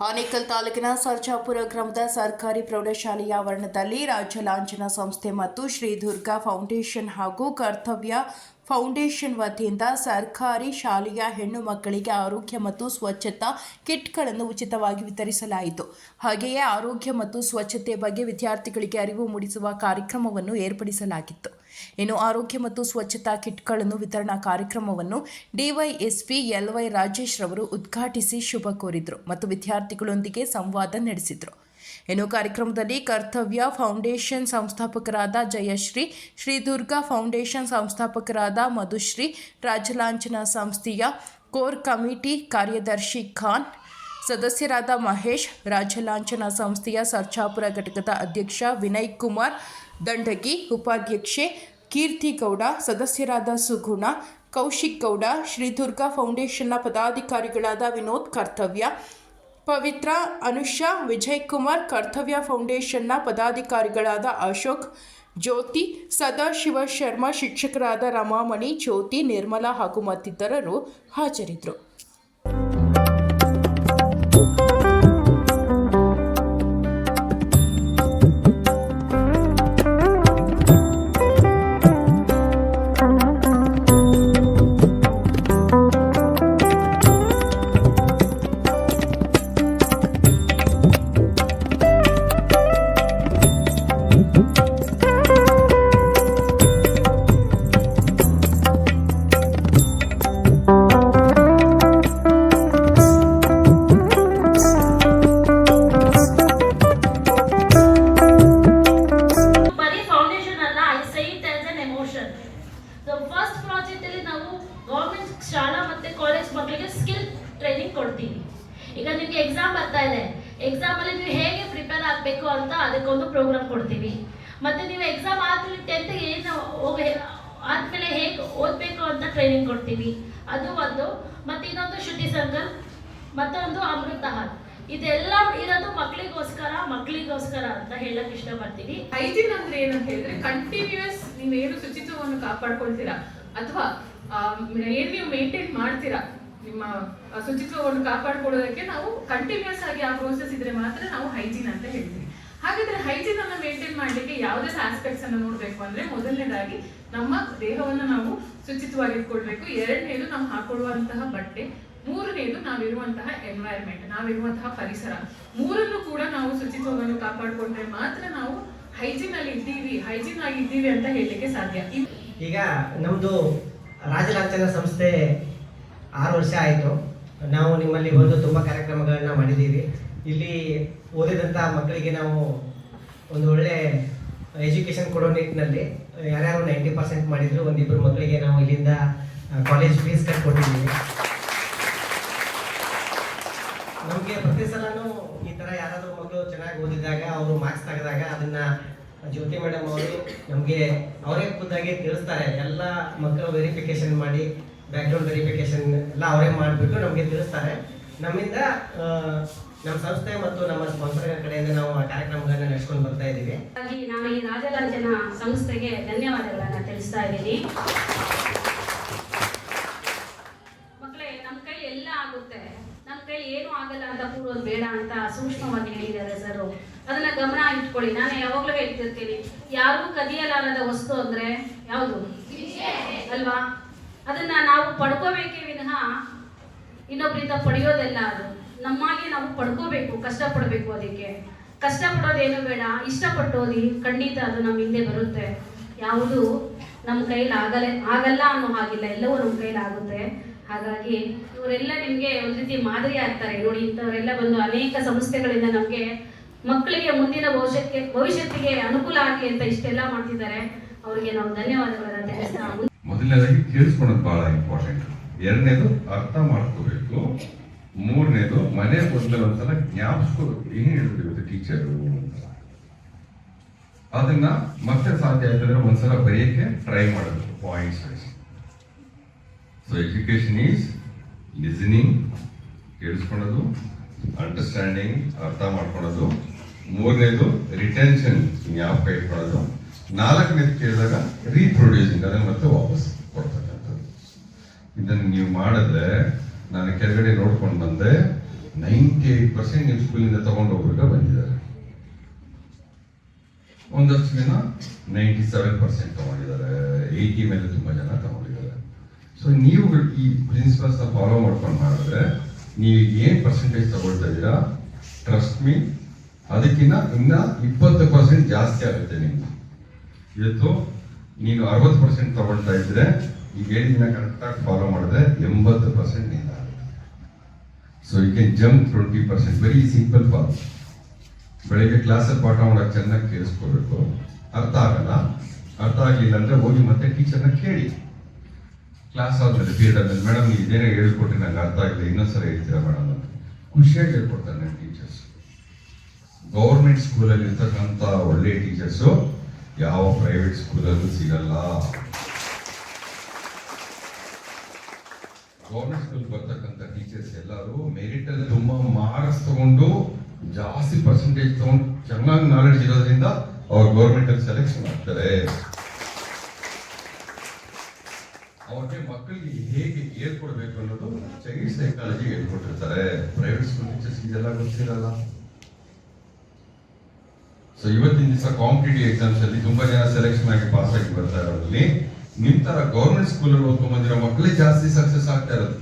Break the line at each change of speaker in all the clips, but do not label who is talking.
ಆನೇಕಲ್ ತಾಲೂಕಿನ ಸರ್ಜಾಪುರ ಗ್ರಾಮದ ಸರ್ಕಾರಿ ಪ್ರೌಢಶಾಲೆಯ ಆವರಣದಲ್ಲಿ ರಾಜ್ಯ ಲಾಂಛನ ಸಂಸ್ಥೆ ಮತ್ತು ಶ್ರೀ ದುರ್ಗಾ ಫೌಂಡೇಶನ್ ಹಾಗೂ ಕರ್ತವ್ಯ ಫೌಂಡೇಶನ್ ವತಿಯಿಂದ ಸರ್ಕಾರಿ ಶಾಲೆಯ ಹೆಣ್ಣು ಮಕ್ಕಳಿಗೆ ಆರೋಗ್ಯ ಮತ್ತು ಸ್ವಚ್ಛತಾ ಕಿಟ್ಗಳನ್ನು ಉಚಿತವಾಗಿ ವಿತರಿಸಲಾಯಿತು. ಹಾಗೆಯೇ ಆರೋಗ್ಯ ಮತ್ತು ಸ್ವಚ್ಛತೆ ಬಗ್ಗೆ ವಿದ್ಯಾರ್ಥಿಗಳಿಗೆ ಅರಿವು ಮೂಡಿಸುವ ಕಾರ್ಯಕ್ರಮವನ್ನು ಏರ್ಪಡಿಸಲಾಗಿತ್ತು. ಇನ್ನು ಆರೋಗ್ಯ ಮತ್ತು ಸ್ವಚ್ಛತಾ ಕಿಟ್ಗಳನ್ನು ವಿತರಣಾ ಕಾರ್ಯಕ್ರಮವನ್ನು ಡಿವೈಎಸ್ಪಿ ಎಲ್ವೈ ರಾಜೇಶ್ ರವರು ಉದ್ಘಾಟಿಸಿ ಶುಭ ಕೋರಿದರು ಮತ್ತು ವಿದ್ಯಾರ್ಥಿಗಳೊಂದಿಗೆ ಸಂವಾದ ನಡೆಸಿದರು. ಇನ್ನು ಕಾರ್ಯಕ್ರಮದಲ್ಲಿ ಕರ್ತವ್ಯ ಫೌಂಡೇಶನ್ ಸಂಸ್ಥಾಪಕರಾದ ಜಯಶ್ರೀ ಶ್ರೀ ದುರ್ಗಾ ಫೌಂಡೇಶನ್ ಸಂಸ್ಥಾಪಕರಾದ ಮಧುಶ್ರೀ, ರಾಜಲಾಂಛನ ಸಂಸ್ಥೆಯ ಕೋರ್ ಕಮಿಟಿ ಕಾರ್ಯದರ್ಶಿ ಖಾನ್, ಸದಸ್ಯರಾದ ಮಹೇಶ್, ರಾಜಲಾಂಛನ ಸಂಸ್ಥೆಯ ಸರ್ಚಾಪುರ ಘಟಕದ ಅಧ್ಯಕ್ಷ ವಿನಯ್ ಕುಮಾರ್ ದಂಡಗಿ, ಉಪಾಧ್ಯಕ್ಷೆ ಕೀರ್ತಿ ಗೌಡ, ಸದಸ್ಯರಾದ ಸುಗುಣ, ಕೌಶಿಕ್ ಗೌಡ ಶ್ರೀ ದುರ್ಗಾ ಫೌಂಡೇಶನ್ನ ಪದಾಧಿಕಾರಿಗಳಾದ ವಿನೋದ್ ಕರ್ತವ್ಯ, ಪವಿತ್ರ ಅನುಷಾ ವಿಜಯ್ ಕುಮಾರ್ ಕರ್ತವ್ಯ ಫೌಂಡೇಶನ್ನ ಪದಾಧಿಕಾರಿಗಳಾದ ಅಶೋಕ್, ಜ್ಯೋತಿ ಸದಾಶಿವ ಶರ್ಮಾ ಶಿಕ್ಷಕರಾದ ರಮಾಮಣಿ, ಜ್ಯೋತಿ, ನಿರ್ಮಲಾ ಹಾಗೂ ಮತ್ತಿತರರು ಹಾಜರಿದ್ದರು.
ನೋಡ್ಬೇಕು ಅಂದ್ರೆ ಮೊದಲನೇದಾಗಿ ನಮ್ಮ ದೇಹವನ್ನು ನಾವು ಶುಚಿತ್ವವಾಗಿ ಇಟ್ಕೊಳ್ಬೇಕು ಎರಡನೇದು ನಾವು ಹಾಕೊಳ್ಳುವಂತಹ ಬಟ್ಟೆ. ಮೂರನೇದು ನಾವಿರುವಂತಹ ಎನ್ವೈರ್ಮೆಂಟ್ ನಾವಿರುವಂತಹ ಪರಿಸರ. ಮೂರನ್ನು ಕೂಡ ನಾವು ಶುಚಿತ್ವವನ್ನು ಕಾಪಾಡಿಕೊಂಡ್ರೆ ಮಾತ್ರ ನಾವು ಹೈಜಿನ್ ಅಲ್ಲಿ ಇದ್ದೀವಿ ಹೈಜಿನ್ ಆಗಿ ಇದ್ದೀವಿ ಅಂತ ಹೇಳಲಿಕ್ಕೆ ಸಾಧ್ಯ.
ಈಗ ನಮ್ದು ರಾಜಲಾಂಛನ ಸಂಸ್ಥೆ ಆರು ವರ್ಷ ಆಯಿತು. ನಾವು ನಿಮ್ಮಲ್ಲಿ ಬಂದು ತುಂಬ ಕಾರ್ಯಕ್ರಮಗಳನ್ನ ಮಾಡಿದ್ದೀವಿ. ಇಲ್ಲಿ ಓದಿದಂಥ ಮಕ್ಕಳಿಗೆ ನಾವು ಒಂದು ಒಳ್ಳೆ ಎಜುಕೇಷನ್ ಕೊಡೋ ನಿಟ್ಟಿನಲ್ಲಿ ಯಾರ್ಯಾರು ನೈಂಟಿ ಪರ್ಸೆಂಟ್ ಮಾಡಿದ್ರು ಒಂದಿಬ್ಬರು ಮಕ್ಕಳಿಗೆ ನಾವು ಇಲ್ಲಿಂದ ಕಾಲೇಜ್ ಫೀಸ್ ಕಟ್ಕೊಟ್ಟಿದ್ದೀವಿ. ನಮಗೆ ಪ್ರತಿ ಸಲನೂ ಈ ಥರ ಯಾರಾದರೂ ಮಕ್ಕಳು ಚೆನ್ನಾಗಿ ಓದಿದಾಗ, ಅವರು ಮಾರ್ಕ್ಸ್ ತೆಗೆದಾಗ ಅದನ್ನು ಜ್ಯೋತಿ ಮೇಡಮ್ ಅವರು ನಮಗೆ ಅವರೇ ಖುದ್ದಾಗಿ ತಿಳಿಸ್ತಾರೆ. ಎಲ್ಲ ಮಕ್ಕಳು ವೆರಿಫಿಕೇಶನ್ ಮಾಡಿ ಬ್ಯಾಕ್ಗ್ರೌಂಡ್ ವೆರಿಫಿಕೇಶನ್ ಎಲ್ಲ ಅವರೇ ಮಾಡಿಬಿಟ್ಟು ನಮಗೆ ತಿಳಿಸ್ತಾರೆ. ನಮ್ಮಿಂದ ನಮ್ಮ ಸಂಸ್ಥೆ ಮತ್ತು ನಮ್ಮ ಸ್ಪಾನ್ಸರ್ಗಳ ಕಡೆಯಿಂದ ನಾವು ಕಾರ್ಯಕ್ರಮಗಳನ್ನ ನಡೆಸ್ಕೊಂಡು ಬರ್ತಾ ಇದ್ದೀವಿ.
ಹಾಗಾಗಿ ನಾವು ಈ ರಾಜಲಾಂಛನ ಸಂಸ್ಥೆಗೆ ಧನ್ಯವಾದಗಳನ್ನು ತಿಳಿಸ್ತಾ ಇದ್ದೀನಿ. ಮಕ್ಕಳೇ, ನಮ್ಮ ಕೈ ಎಲ್ಲ ಆಗುತ್ತೆ. ನಮ್ಮ ಕೈ ಏನು ಆಗಲ್ಲ ಅಂತ ಕೂರೋದು ಬೇಡ ಅಂತ ಸೂಕ್ಷ್ಮವಾಗಿ ಹೇಳಿದ್ದಾರೆ ಸರ್. ಅದನ್ನ ಗಮನ ಇಟ್ಕೊಳ್ಳಿ. ನಾನು ಯಾವಾಗಲೂ ಹೇಳ್ತಿರ್ತೀನಿ. ಯಾರು ಕದಿಯಲಾರದ ವಸ್ತು ಅಂದ್ರೆ ಯಾವುದು? ಅಲ್ವಾ? ಅದನ್ನ ನಾವು ಪಡ್ಕೋಬೇಕೇ ವಿನಃ ಇನ್ನೊಬ್ಬರಿಂದ ಪಡೆಯೋದೆಲ್ಲ ಅದು. ನಮ್ಮಾಗೆ ನಾವು ಪಡ್ಕೋಬೇಕು, ಕಷ್ಟಪಡಬೇಕು ಅದಕ್ಕೆ. ಕಷ್ಟಪಡೋದೇನು ಬೇಡ ಇಷ್ಟಪಟ್ಟು ಓದಿ ಖಂಡಿತ ಅದು ನಮ್ಮ ಹಿಂದೆ ಬರುತ್ತೆ. ಯಾವುದು ನಮ್ಮ ಕೈಲಿ ಆಗಲ್ಲ ಆಗಲ್ಲ ಅನ್ನೋ ಹಾಗಿಲ್ಲ, ಎಲ್ಲವೂ ನಮ್ಮ ಕೈಲಿ ಆಗುತ್ತೆ. ಹಾಗಾಗಿ ಇವರೆಲ್ಲ ನಿಮಗೆ ಒಂದು ರೀತಿ ಮಾದರಿ ಆಗ್ತಾರೆ. ನೋಡಿ, ಇಂಥವರೆಲ್ಲ ಬಂದು ಅನೇಕ ಸಂಸ್ಥೆಗಳಿಂದ ನಮಗೆ ಮಕ್ಕಳಿಗೆ ಮುಂದಿನ ಭವಿಷ್ಯಕ್ಕೆ, ಭವಿಷ್ಯತ್ತಿಗೆ ಅನುಕೂಲ ಆಗಲಿ ಅಂತ ಇಷ್ಟೆಲ್ಲ ಮಾಡ್ತಿದ್ದಾರೆ. ಅವರಿಗೆ ನಾವು ಧನ್ಯವಾದಗಳನ್ನ ತಿಳಿಸ್ತಾ
ಮೊದಲನೇದಾಗಿ ಕೇಳಿಸ್ಕೊಳ್ಳೋದು ಬಹಳ ಇಂಪಾರ್ಟೆಂಟ್ ಎರಡನೇದು ಅರ್ಥ ಮಾಡ್ಕೋಬೇಕು. ಮೂರನೇದು ಮನೆ ಒಂದರ ಒಂದ್ಸಲ ಜ್ಞಾಪಿಸ್ಕೋಬೇಕು ಏನು ಹೇಳಿದ್ರು ಇವತ್ತು ಟೀಚರು ಅಂತ ಅದನ್ನ ಮತ್ತೆ ಸಾಧ್ಯ ಆಯ್ತಂದ್ರೆ ಒಂದ್ಸಲ ಬರೆಯಕ್ಕೆ ಟ್ರೈ ಮಾಡಬೇಕು points wise so education is listening ಕೇಳಿಸ್ಕೊಳೋದು understanding ಅರ್ಥ ಮಾಡ್ಕೊಳೋದು ಮೂರನೇದು ರಿಟೆನ್ಷನ್ ಜ್ಞಾಪಕ ಇಟ್ಕೊಳ್ಳೋದು. ನಾಲ್ಕನೇದು ಕೇಳಿದಾಗ ರೀಪ್ರೊಡ್ಯೂಸಿಂಗ್ ಅದನ್ನು ಮತ್ತೆ ವಾಪಸ್ ಕೊಡ್ತಕ್ಕಂಥದ್ದು. ಇದನ್ನು ನೀವು ಮಾಡಿದ್ರೆ ನಾನು ಕೆಳಗಡೆ ನೋಡ್ಕೊಂಡು ಬಂದೆ ನೈಂಟಿ ಏಟ್ ಪರ್ಸೆಂಟ್ ನಿಮ್ಮ ಸ್ಕೂಲಿಂದ ತಗೊಂಡು ಹೋಗ್ಬೇಕು ಬಂದಿದ್ದಾರೆ. ಒಂದಷ್ಟು ಜನ ನೈಂಟಿ ಸೆವೆನ್ ಪರ್ಸೆಂಟ್ ತಗೊಂಡಿದ್ದಾರೆ ಏಯ್ಟಿ ಮೇಲೆ ತುಂಬ ಜನ ತಗೊಂಡಿದ್ದಾರೆ. ಸೊ ನೀವು ಈ ಪ್ರಿನ್ಸಿಪಲ್ಸ್ನ ಫಾಲೋ ಮಾಡ್ಕೊಂಡು ಮಾಡಿದ್ರೆ, ನೀವು ಏನು ಪರ್ಸೆಂಟೇಜ್ ತಗೊಳ್ತಾ ಇದ್ದೀರಾ? ಟ್ರಸ್ಟ್ ಮೀ ಅದಕ್ಕಿಂತ ಇನ್ನ ಇಪ್ಪತ್ತು ಪರ್ಸೆಂಟ್ ಜಾಸ್ತಿ ಆಗುತ್ತೆ ನಿಮ್ಗೆ. ಇವತ್ತು ನೀನು ಅರವತ್ತು ಪರ್ಸೆಂಟ್ ತಗೊಳ್ತಾ ಇದ್ರೆ, ಈಗ ದಿನ ಕರೆಕ್ಟಾಗಿ ಫಾಲೋ ಮಾಡಿದ್ರೆ ಎಂಬತ್ತು ಪರ್ಸೆಂಟ್ನಿಂದ so you can jump twenty percent very simple follow ಬೆಳಿಗ್ಗೆ ಕ್ಲಾಸಲ್ಲಿ ಪಾಠ ಮಾಡೋಕೆ ಚೆನ್ನಾಗಿ ಕೇಳಿಸ್ಕೋಬೇಕು. ಅರ್ಥ ಆಗಲ್ಲ? ಅರ್ಥ ಆಗಲಿಲ್ಲ ಅಂದರೆ ಹೋಗಿ ಮತ್ತೆ ಟೀಚರ್ನ ಕೇಳಿ. ಕ್ಲಾಸ್ ಆದಮೇಲೆ ಪೀರಿಯಡ್ ಮೇಡಮ್ ಇದೇನೇ ಹೇಳ್ಕೊಟ್ರಿ, ನಂಗೆ ಅರ್ಥ ಆಗಿಲ್ಲ ಇನ್ನೊಂದ್ಸಲ ಹೇಳ್ತೀರಾ ಮೇಡಮ್ ಅಂತ. ಖುಷಿಯಾಗಿ ಹೇಳ್ಕೊಡ್ತಾರೆ ಟೀಚರ್ಸ್ ಗೌರ್ಮೆಂಟ್ ಸ್ಕೂಲಲ್ಲಿ ಇರ್ತಕ್ಕಂಥ ಒಳ್ಳೆ ಟೀಚರ್ಸು ಯಾವ ಪ್ರೈವೇಟ್ ಸ್ಕೂಲಲ್ಲೂ ಸಿಗಲ್ಲ. ಗೌರ್ಮೆಂಟ್ ಬರ್ತಕ್ಕಂಥ ಟೀಚರ್ಸ್ ಎಲ್ಲರೂ ಮೆರಿಟ್ ಅಲ್ಲಿ ತುಂಬಾ ಮಾರ್ಕ್ಸ್ ತಗೊಂಡು ಜಾಸ್ತಿ ಪರ್ಸೆಂಟೇಜ್ ತಗೊಂಡು ಚೆನ್ನಾಗಿ ನಾಲೆಡ್ಜ್ ಇರೋದ್ರಿಂದ ಅವ್ರು ಗೌರ್ಮೆಂಟ್ ಅಲ್ಲಿ ಸೆಲೆಕ್ಷನ್ ಆಗ್ತಾರೆ ಅವ್ರಿಗೆ ಮಕ್ಕಳಿಗೆ ಹೇಗೆ ಹೇಳ್ಕೊಡ್ಬೇಕು ಅನ್ನೋದು ಚೈಲ್ಡ್ ಸೈಕಾಲಜಿ ಹೇಳ್ಕೊಟ್ಟಿರ್ತಾರೆ. ಪ್ರೈವೇಟ್ ಸ್ಕೂಲ್ ಟೀಚರ್ಸ್ ಇದೆಲ್ಲ ಗೊತ್ತಿರಲ್ಲ. ಸೊ ಇವತ್ತಿನ ದಿವಸ ಕಾಂಪಿಟೇಟಿವ್ ಎಕ್ಸಾಮ್ಸ್ ಅಲ್ಲಿ ತುಂಬಾ ಜನ ಸೆಲೆಕ್ಷನ್ ಆಗಿ ಪಾಸ್ ಆಗಿ ಬರ್ತಾ ನಿಮ್ ತರ ಗೌರ್ಮೆಂಟ್ ಸ್ಕೂಲ್ ಅಲ್ಲಿ ಓದ್ಕೊಂಡ್ ಬಂದಿರೋ ಮಕ್ಕಳೇ ಜಾಸ್ತಿ ಸಕ್ಸಸ್ ಆಗ್ತಾ ಇರೋದು.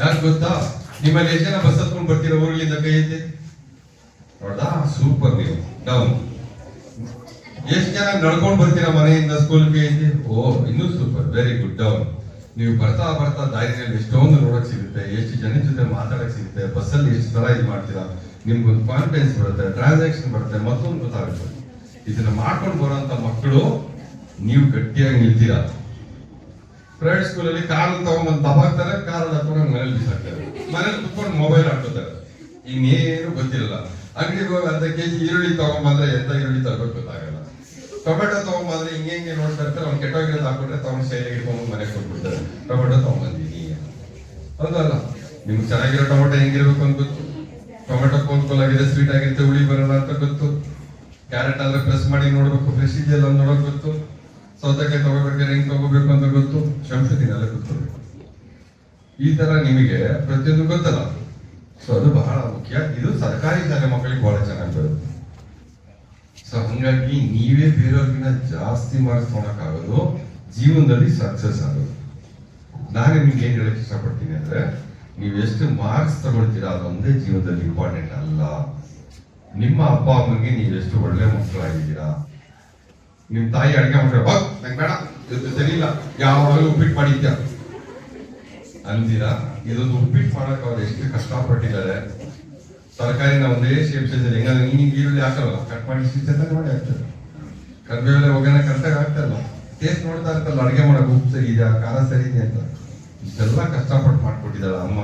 ಯಾಕೆ ಗೊತ್ತಾ? ನಿಮ್ಮಲ್ಲಿ ಎಷ್ಟು ಜನ ಬಸ್ ಹತ್ಕೊಂಡು ಬರ್ತೀರಾ ಊರುಗಳಿಂದ ಕೈ ಐತೆ ಸೂಪರ್ ನೀವು. ಡೌನ್ ಎಷ್ಟು ಜನ ನಡ್ಕೊಂಡು ಬರ್ತೀರಾ ಮನೆಯಿಂದ ಸ್ಕೂಲ್ಗೆ ಐತಿ ಓ, ಇನ್ನೂ ಸೂಪರ್ ವೆರಿ ಗುಡ್ ಡೌನ್ ನೀವು ಬರ್ತಾ ಬರ್ತಾ ದಾರಿನಲ್ಲಿ ಎಷ್ಟೊಂದು ನೋಡಕ್ ಸಿಗುತ್ತೆ, ಎಷ್ಟು ಜನ ಜೊತೆ ಮಾತಾಡಕ್ ಸಿಗುತ್ತೆ ಬಸ್ಸಲ್ಲಿ ಎಷ್ಟು ತರ ಇದು ಮಾಡ್ತೀರಾ? ನಿಮ್ಗೊಂದು ಕಾನ್ಫಿಡೆನ್ಸ್ ಬರುತ್ತೆ ಟ್ರಾನ್ಸಾಕ್ಷನ್ ಬರುತ್ತೆ, ಮತ್ತೊಂದು ಗೊತ್ತಾಗುತ್ತೆ. ಇದನ್ನ ಮಾಡ್ಕೊಂಡು ಬರೋಂಥ ಮಕ್ಕಳು ನೀವು ಗಟ್ಟಿಯಾಗಿ ನಿಲ್ತೀರಾ? ಪ್ರೈವೇಟ್ ಸ್ಕೂಲಲ್ಲಿ ಕಾರ್ ತಗೊಂಡ್ಬಂದು ದಬಾಕ್ತಾರೆ ಕಾರ್ ಹಾಕೊಂಡು ಮನೇಲಿ ಬಿಸಾಕ್ತಾರೆ. ಮನೇಲಿ ಕುತ್ಕೊಂಡು ಮೊಬೈಲ್ ಹಾಕೋತಾರೆ ಇನ್ನೇನು ಗೊತ್ತಿರಲ್ಲ. ಅಂಗಡಿಗೆ ಹೋಗಿ ಅರ್ಧ ಕೆಜಿ ಈರುಳ್ಳಿ ತಗೊಂಡ್ಬಂದ್ರೆ ಎಂತ ಈರುಳ್ಳಿ ತರಬೇಕು ಗೊತ್ತಾಗಲ್ಲ. ಟೊಮೆಟೊ ತಗೊಂಡ್ಬಂದ್ರೆ ಹಿಂಗೆ ಹಿಂಗೆ ನೋಡ್ತಾ ಇರ್ತಾರೆ. ಅವ್ನು ಕೆಟ್ಟೋಗಿರೋದು ಹಾಕೊಂಡ್ರೆ ತಗೊಂಡು ಶೈಲಿ ಇಟ್ಕೊಂಡು ಮನೆಗೆ ಕೊಟ್ಬಿಡ್ತಾರೆ. ಟೊಮೆಟೊ ತಗೊಂಡ್ಬಂದಿನಿ ಹೌದಲ್ಲ ನಿಮ್ಗೆ ಚೆನ್ನಾಗಿರೋ ಟೊಮೆಟೊ ಹೆಂಗಿರ್ಬೇಕು ಅಂತ ಗೊತ್ತು ಟೊಮೆಟೊ ಕೋಲ್ ಆಗಿದೆ ಸ್ವೀಟ್ ಆಗಿರುತ್ತೆ, ಹುಳಿ ಬರೋಲ್ಲ ಅಂತ ಗೊತ್ತು. ಕ್ಯಾರೆಟ್ ಆದ್ರೆ ಪ್ರೆಸ್ ಮಾಡಿ ನೋಡ್ಬೇಕು. ಫ್ರೆಶ್ ಇದೆಯಲ್ಲ ನೋಡೋಕ್ ಗೊತ್ತು. ಸೌತೆಕಾಯಿ ತಗೋಬೇಕಾದ್ರೆ ಹೆಂಗ್ ತಗೋಬೇಕು ಅಂತ ಗೊತ್ತು ಶಂಶದಿನೆಲ್ಲ ಗೊತ್ತಿರ್ಬೇಕು ಈ ತರ ನಿಮಗೆ ಪ್ರತಿಯೊಂದು ಗೊತ್ತಲ್ಲ. ಸೊ ಅದು ಬಹಳ ಮುಖ್ಯ. ಇದು ಸರ್ಕಾರಿ ಶಾಲೆ ಮಕ್ಕಳಿಗೆ ಬಹಳ ಚೆನ್ನಾಗಿ ಬರುತ್ತೆ. ಸೊ ಹಂಗಾಗಿ ನೀವೇ ಬೇರೆಯವ್ರಿಗಿನ ಜಾಸ್ತಿ ಮಾರ್ಕ್ಸ್ ಆಗೋದು ಜೀವನದಲ್ಲಿ ಸಕ್ಸಸ್ ಆಗೋದು. ನಾನು ನಿಮ್ಗೆ ಏನ್ ಹೇಳಕ್ ಇಷ್ಟಪಡ್ತೀನಿ ಅಂದ್ರೆ, ನೀವು ಎಷ್ಟು ಮಾರ್ಕ್ಸ್ ತಗೊಳ್ತೀರಾ ಅದೊಂದೇ ಜೀವನದಲ್ಲಿ ಇಂಪಾರ್ಟೆಂಟ್ ಅಲ್ಲ. ನಿಮ್ಮ ಅಪ್ಪ ಅಮ್ಮಗೆ ನೀವು ಎಷ್ಟು ಒಳ್ಳೆ ನಿಮ್ ತಾಯಿ ಅಡಿಗೆ ಮಾಡ್ತಾರೆ ಹೋಗ್ ನಂಗೆ ಬೇಡ, ಇದು ಸರಿಯಿಲ್ಲ ಯಾವಾಗಲೂ ಉಪ್ಪಿಟ್ಟು ಮಾಡಿದ್ಯ ಅಂದಿರಾ? ಇದೊಂದು ಉಪ್ಪಿಟ್ಟು ಮಾಡಕ್ ಅವ್ರು ಎಷ್ಟು ಕಷ್ಟಪಟ್ಟಿದ್ದಾರೆ. ತರಕಾರಿನ ಒಂದೇ ಶೇಪ್ ಸೈಜ್ ಹೆಂಗಂದ್ರೆ ನೀನು ಈರುಳ್ಳಿ ಹಾಕಲ್ಲ ಕಟ್ ಮಾಡಿ ಸಿಗ್ತದೆ ನೋಡಿ ಹಾಕ್ತಾರೆ. ಕರ್ಬೇವೆಲ್ಲ ಒಗ್ಗರಣೆ ಕರೆಕ್ಟಾಗಿ ಹಾಕ್ತಾರಲ್ಲ ಟೇಸ್ಟ್ ನೋಡ್ತಾ ಇರ್ತಲ್ಲ ಅಡುಗೆ ಮಾಡಕ್ ಉಪ್ಪು ಸರಿ ಇದೆಯಾ, ಖಾರ ಸರಿ ಇದೆ ಅಂತ. ಇಷ್ಟೆಲ್ಲ ಕಷ್ಟಪಟ್ಟು ಮಾಡ್ಕೊಟ್ಟಿದ್ದಾಳೆ ಅಮ್ಮ.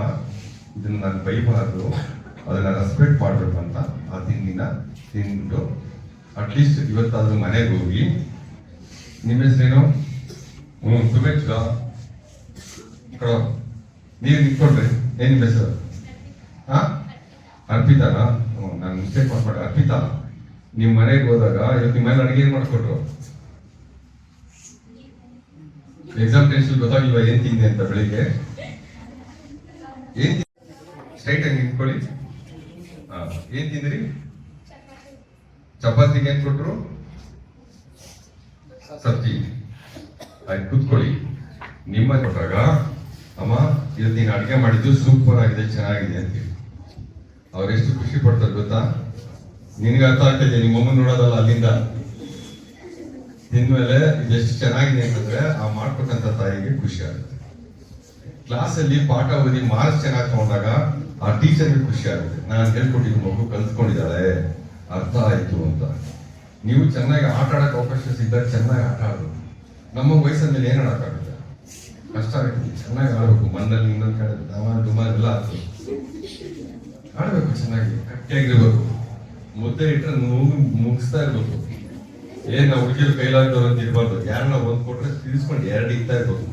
ಇದನ್ನ ನಾನು ಬೈಬಾರ್ದು. ಅದನ್ನ ರೆಸ್ಪೆಕ್ಟ್ ಮಾಡಬೇಕು ಅಂತ ಆ ತಿಂಡಿನ ತಿಂದ್ಬಿಟ್ಟು ಅಟ್ಲೀಸ್ಟ್ ಇವತ್ತಾದರೂ ಮನೆಗೆ ಹೋಗಿ ನಿಮ್ಮ ಹೆಸರೇನು? ಹ್ಞೂ ಸುಮೇಶ್ ಕಡೋ ನೀವು ನಿಂತ್ಕೊಳ್ರಿ ಏನ್ ನಿಮ್ಮ ಹೆಸರು? ಹಾ? ಅರ್ಪಿತಾನಾ? ಹ್ಞೂ, ನಾನು ಮಿಸ್ಟೇಕ್ ಮಾಡ್ಬೇಡ ಅರ್ಪಿತಾ ನಿಮ್ಮ ಮನೆಗೆ ಹೋದಾಗ ಇವತ್ತು ನಿಮ್ಮ ಮನೇಲಿ ಅಡುಗೆ ಏನು ಮಾಡಿಕೊಟ್ರು? ಎಕ್ಸಾಮ್ ಟೆನ್ಷನ್ ಗೊತ್ತಾಗಿಲ್ವಾ ಏನ್ ತಿಂದೆ ಅಂತ ಬೆಳಿಗ್ಗೆ? ಏನ್ ಸ್ಟ್ರೈಟ್ ಆಗಿ ನಿಂತ್ಕೊಳ್ಳಿ. ಹಾ, ಏನ್ ತಿಂದ್ರಿ? ಚಪಾತಿಗೆ ಏನ್ ಕೊಟ್ರು? ಸಬ್ಜಿ. ಆಯ್ತು, ಕೂತ್ಕೊಳ್ಳಿ. ನಿಮ್ಮ ಕೊಟ್ಟಾಗ ಅಮ್ಮ, ಇವತ್ತು ನೀನು ಅಡುಗೆ ಮಾಡಿದ್ದು ಸೂಪರ್ ಆಗಿದೆ, ಚೆನ್ನಾಗಿದೆ ಅಂತ ಹೇಳಿ. ಅವ್ರು ಎಷ್ಟು ಖುಷಿ ಪಡ್ತಾರೆ ಗೊತ್ತಾ? ನಿನ್ಗೆ ಅರ್ಥ ಆಗ್ತಿದೆ ನಿಮ್ಮ ನೋಡೋದಲ್ಲ ಅಲ್ಲಿಂದ? ತಿಂದ್ಮೇಲೆ ಇದೆಷ್ಟು ಚೆನ್ನಾಗಿದೆ ಅಂತಂದ್ರೆ ಆ ಮಾಡ್ಕೊಟ್ಟಂತ ತಾಯಿಗೆ ಖುಷಿ ಆಗುತ್ತೆ. ಕ್ಲಾಸಲ್ಲಿ ಪಾಠ ಓದಿ ಮಾರ್ಕ್ಸ್ ಚೆನ್ನಾಗಿ ತಗೊಂಡಾಗ ಆ ಟೀಚರ್ಗೆ ಖುಷಿ ಆಗುತ್ತೆ. ನಾನು ಹೇಳ್ಕೊಟ್ಟಿದ್ದು ಮಗು ಕಲ್ತ್ಕೊಂಡಿದ್ದಾಳೆ. ಅರ್ಥ ಆಯ್ತು ಅಂತ. ನೀವು ಚೆನ್ನಾಗಿ ಆಟ ಆಡಕ್ಕೆ ಅವಕಾಶ ಸಿದ್ದಾಗ ಚೆನ್ನಾಗಿ ಆಟ ಆಡಬೇಕು ನಮ್ಮ ವಯಸ್ಸಿನ ಮೇಲೆ ಏನು ಆಡಕ್ಕಾಗುತ್ತೆ ಕಷ್ಟ ಆಗುತ್ತೆ. ಚೆನ್ನಾಗಿ ಆಡಬೇಕು. ಮಣ್ಣಲ್ಲಿ ಇನ್ನೊಂದು ಕಡೆ ಡಮಾಲ್ ಡುಮಾಲ್ ಎಲ್ಲ ಆಗ್ತದೆ ಆಡಬೇಕು ಚೆನ್ನಾಗಿ. ಗಟ್ಟಿಯಾಗಿರ್ಬೇಕು. ಮುದ್ದೆ ಇಟ್ಟರೆ ನೋವು ಮುಗಿಸ್ತಾ ಇರ್ಬೇಕು. ಏನ್ ಹುಡುಗಿರು ಕೈಲಾಗ್ದವ್ರು ಅಂತ ಇರ್ಬಾರ್ದು. ಯಾರನ್ನ ಒಂದ್ ಕೊಟ್ರೆ ತಿಳ್ಸ್ಕೊಂಡು ಎರಡು ಇಕ್ತಾ ಇರ್ಬೇಕು.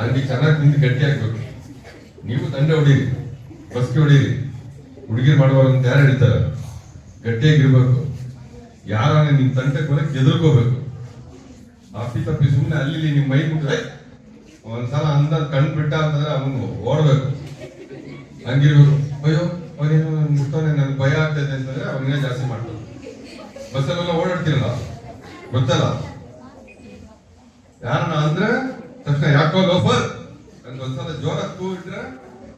ಅಲ್ಲಿ ಚೆನ್ನಾಗಿ ತಿಂದು ಗಟ್ಟಿ ಆಗ್ಬೇಕು ನೀವು ತಂಡ ಹೊಡೀರಿ. ಬಸ್ಗೆ ಹೊಡೀರಿ. ಹುಡುಗಿರು ಮಾಡುವಾಗ ಅಂತ ಯಾರು ಹೇಳ್ತಾರೆ? ಗಟ್ಟಿಯಾಗಿರ್ಬೇಕು. ಯಾರನ್ನ ನಿಮ್ ತಂಟೆ ಕೊಲಕ್ಕೆ ಎದುರ್ಕೋಬೇಕು ಅಪ್ಪಿ ತಪ್ಪಿ ಸುಮ್ಮನೆ ಅಲ್ಲಿ ನಿಮ್ ಮೈ ಮುಟ್ರೆ, ಒಂದ್ಸಲ ಅಂದ ಕಣ್ ಬಿಟ್ಟ ಅಂತಂದ್ರೆ ಅವನು ಓಡ್ಬೇಕು. ಹಂಗಿರ್ಬೇಕು. ಅಯ್ಯೋ ಅವನೇನು ಮುಟ್ಟೋನೆ ನನ್ಗೆ ಭಯ ಆಗ್ತದೆ ಅಂತಂದ್ರೆ ಅವನೇ ಜಾಸ್ತಿ ಮಾಡ್ತಾನೆ. ಬಸ್ಸಲ್ಲೆಲ್ಲ ಓಡಾಡ್ತಿರಲ್ಲ? ಗೊತ್ತಲ್ಲ? ಯಾರನ್ನ ಅಂದ್ರೆ ತಕ್ಷಣ ಯಾಕೋ ಲೋಫರ್? ಅಂತ ಒಂದ್ಸಲ ಜೋರ ಕೂಗಿಟ್ರೆ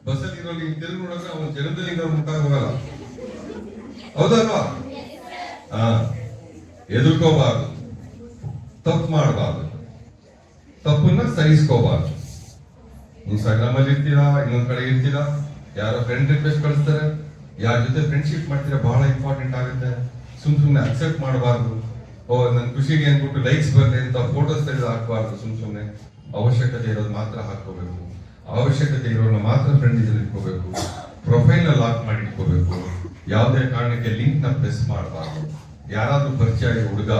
ಬಸ್ಸಲ್ಲಿ ಇರೋ ನೀವು ತಿರುಗಿ ನೋಡಿದ್ರೆ ಅವನ ಜನದಲ್ಲಿ ಮುಟ್ಟಾಗ ಮುಟ್ಟ ಹೋಗಲ್ಲ. ಹೌದಲ್ವಾ? ಹಾ ಎದುರ್ಕೋಬಾರ್ದು. ತಪ್ಪು ಮಾಡಬಾರ್ದು. ತಪ್ಪನ್ನ ಸಹಿಸ್ಕೋಬಾರ್ದು. ಇನ್ಸ್ಟಾಗ್ರಾಮ್ ಅಲ್ಲಿ ಇರ್ತೀರಾ? ಇನ್ನೊಂದ್ ಕಡೆ ಇರ್ತೀರಾ? ಯಾರೋ ಫ್ರೆಂಡ್ ರಿಕ್ವೆಸ್ಟ್ ಕಳಿಸ್ತಾರೆ. ಯಾರ ಜೊತೆ ಫ್ರೆಂಡ್ಶಿಪ್ ಮಾಡ್ತೀರಾ? ಬಹಳ ಇಂಪಾರ್ಟೆಂಟ್ ಆಗುತ್ತೆ. ಸುಮ್ ಸುಮ್ನೆ ಅಕ್ಸೆಪ್ಟ್ ಮಾಡಬಾರ್ದು. ಓ, ನನ್ ಖುಷಿಗೆ ಅಂದ್ಬಿಟ್ಟು ಲೈಕ್ಸ್ ಬರ್ಲಿ ಅಂತ ಫೋಟೋಸ್ ತೆಗೆದು ಹಾಕಬಾರ್ದು ಸುಮ್ ಸುಮ್ನೆ. ಅವಶ್ಯಕತೆ ಇರೋದು ಮಾತ್ರ ಹಾಕೋಬೇಕು ಅವಶ್ಯಕತೆ ಇರೋನ ಮಾತ್ರ ಫ್ರೆಂಡ್ ಇಟ್ಕೋಬೇಕು. ಪ್ರೊಫೈಲ್ ಲಾಕ್ ಮಾಡಿ ಇಟ್ಕೋಬೇಕು ಯಾವುದೇ ಕಾರಣಕ್ಕೆ ಲಿಂಕ್ನ ಪ್ರೆಸ್ ಮಾಡಬಾರ್ದು. ಯಾರಾದ್ರೂ ಪರಿಚಯ ಹುಡುಗ,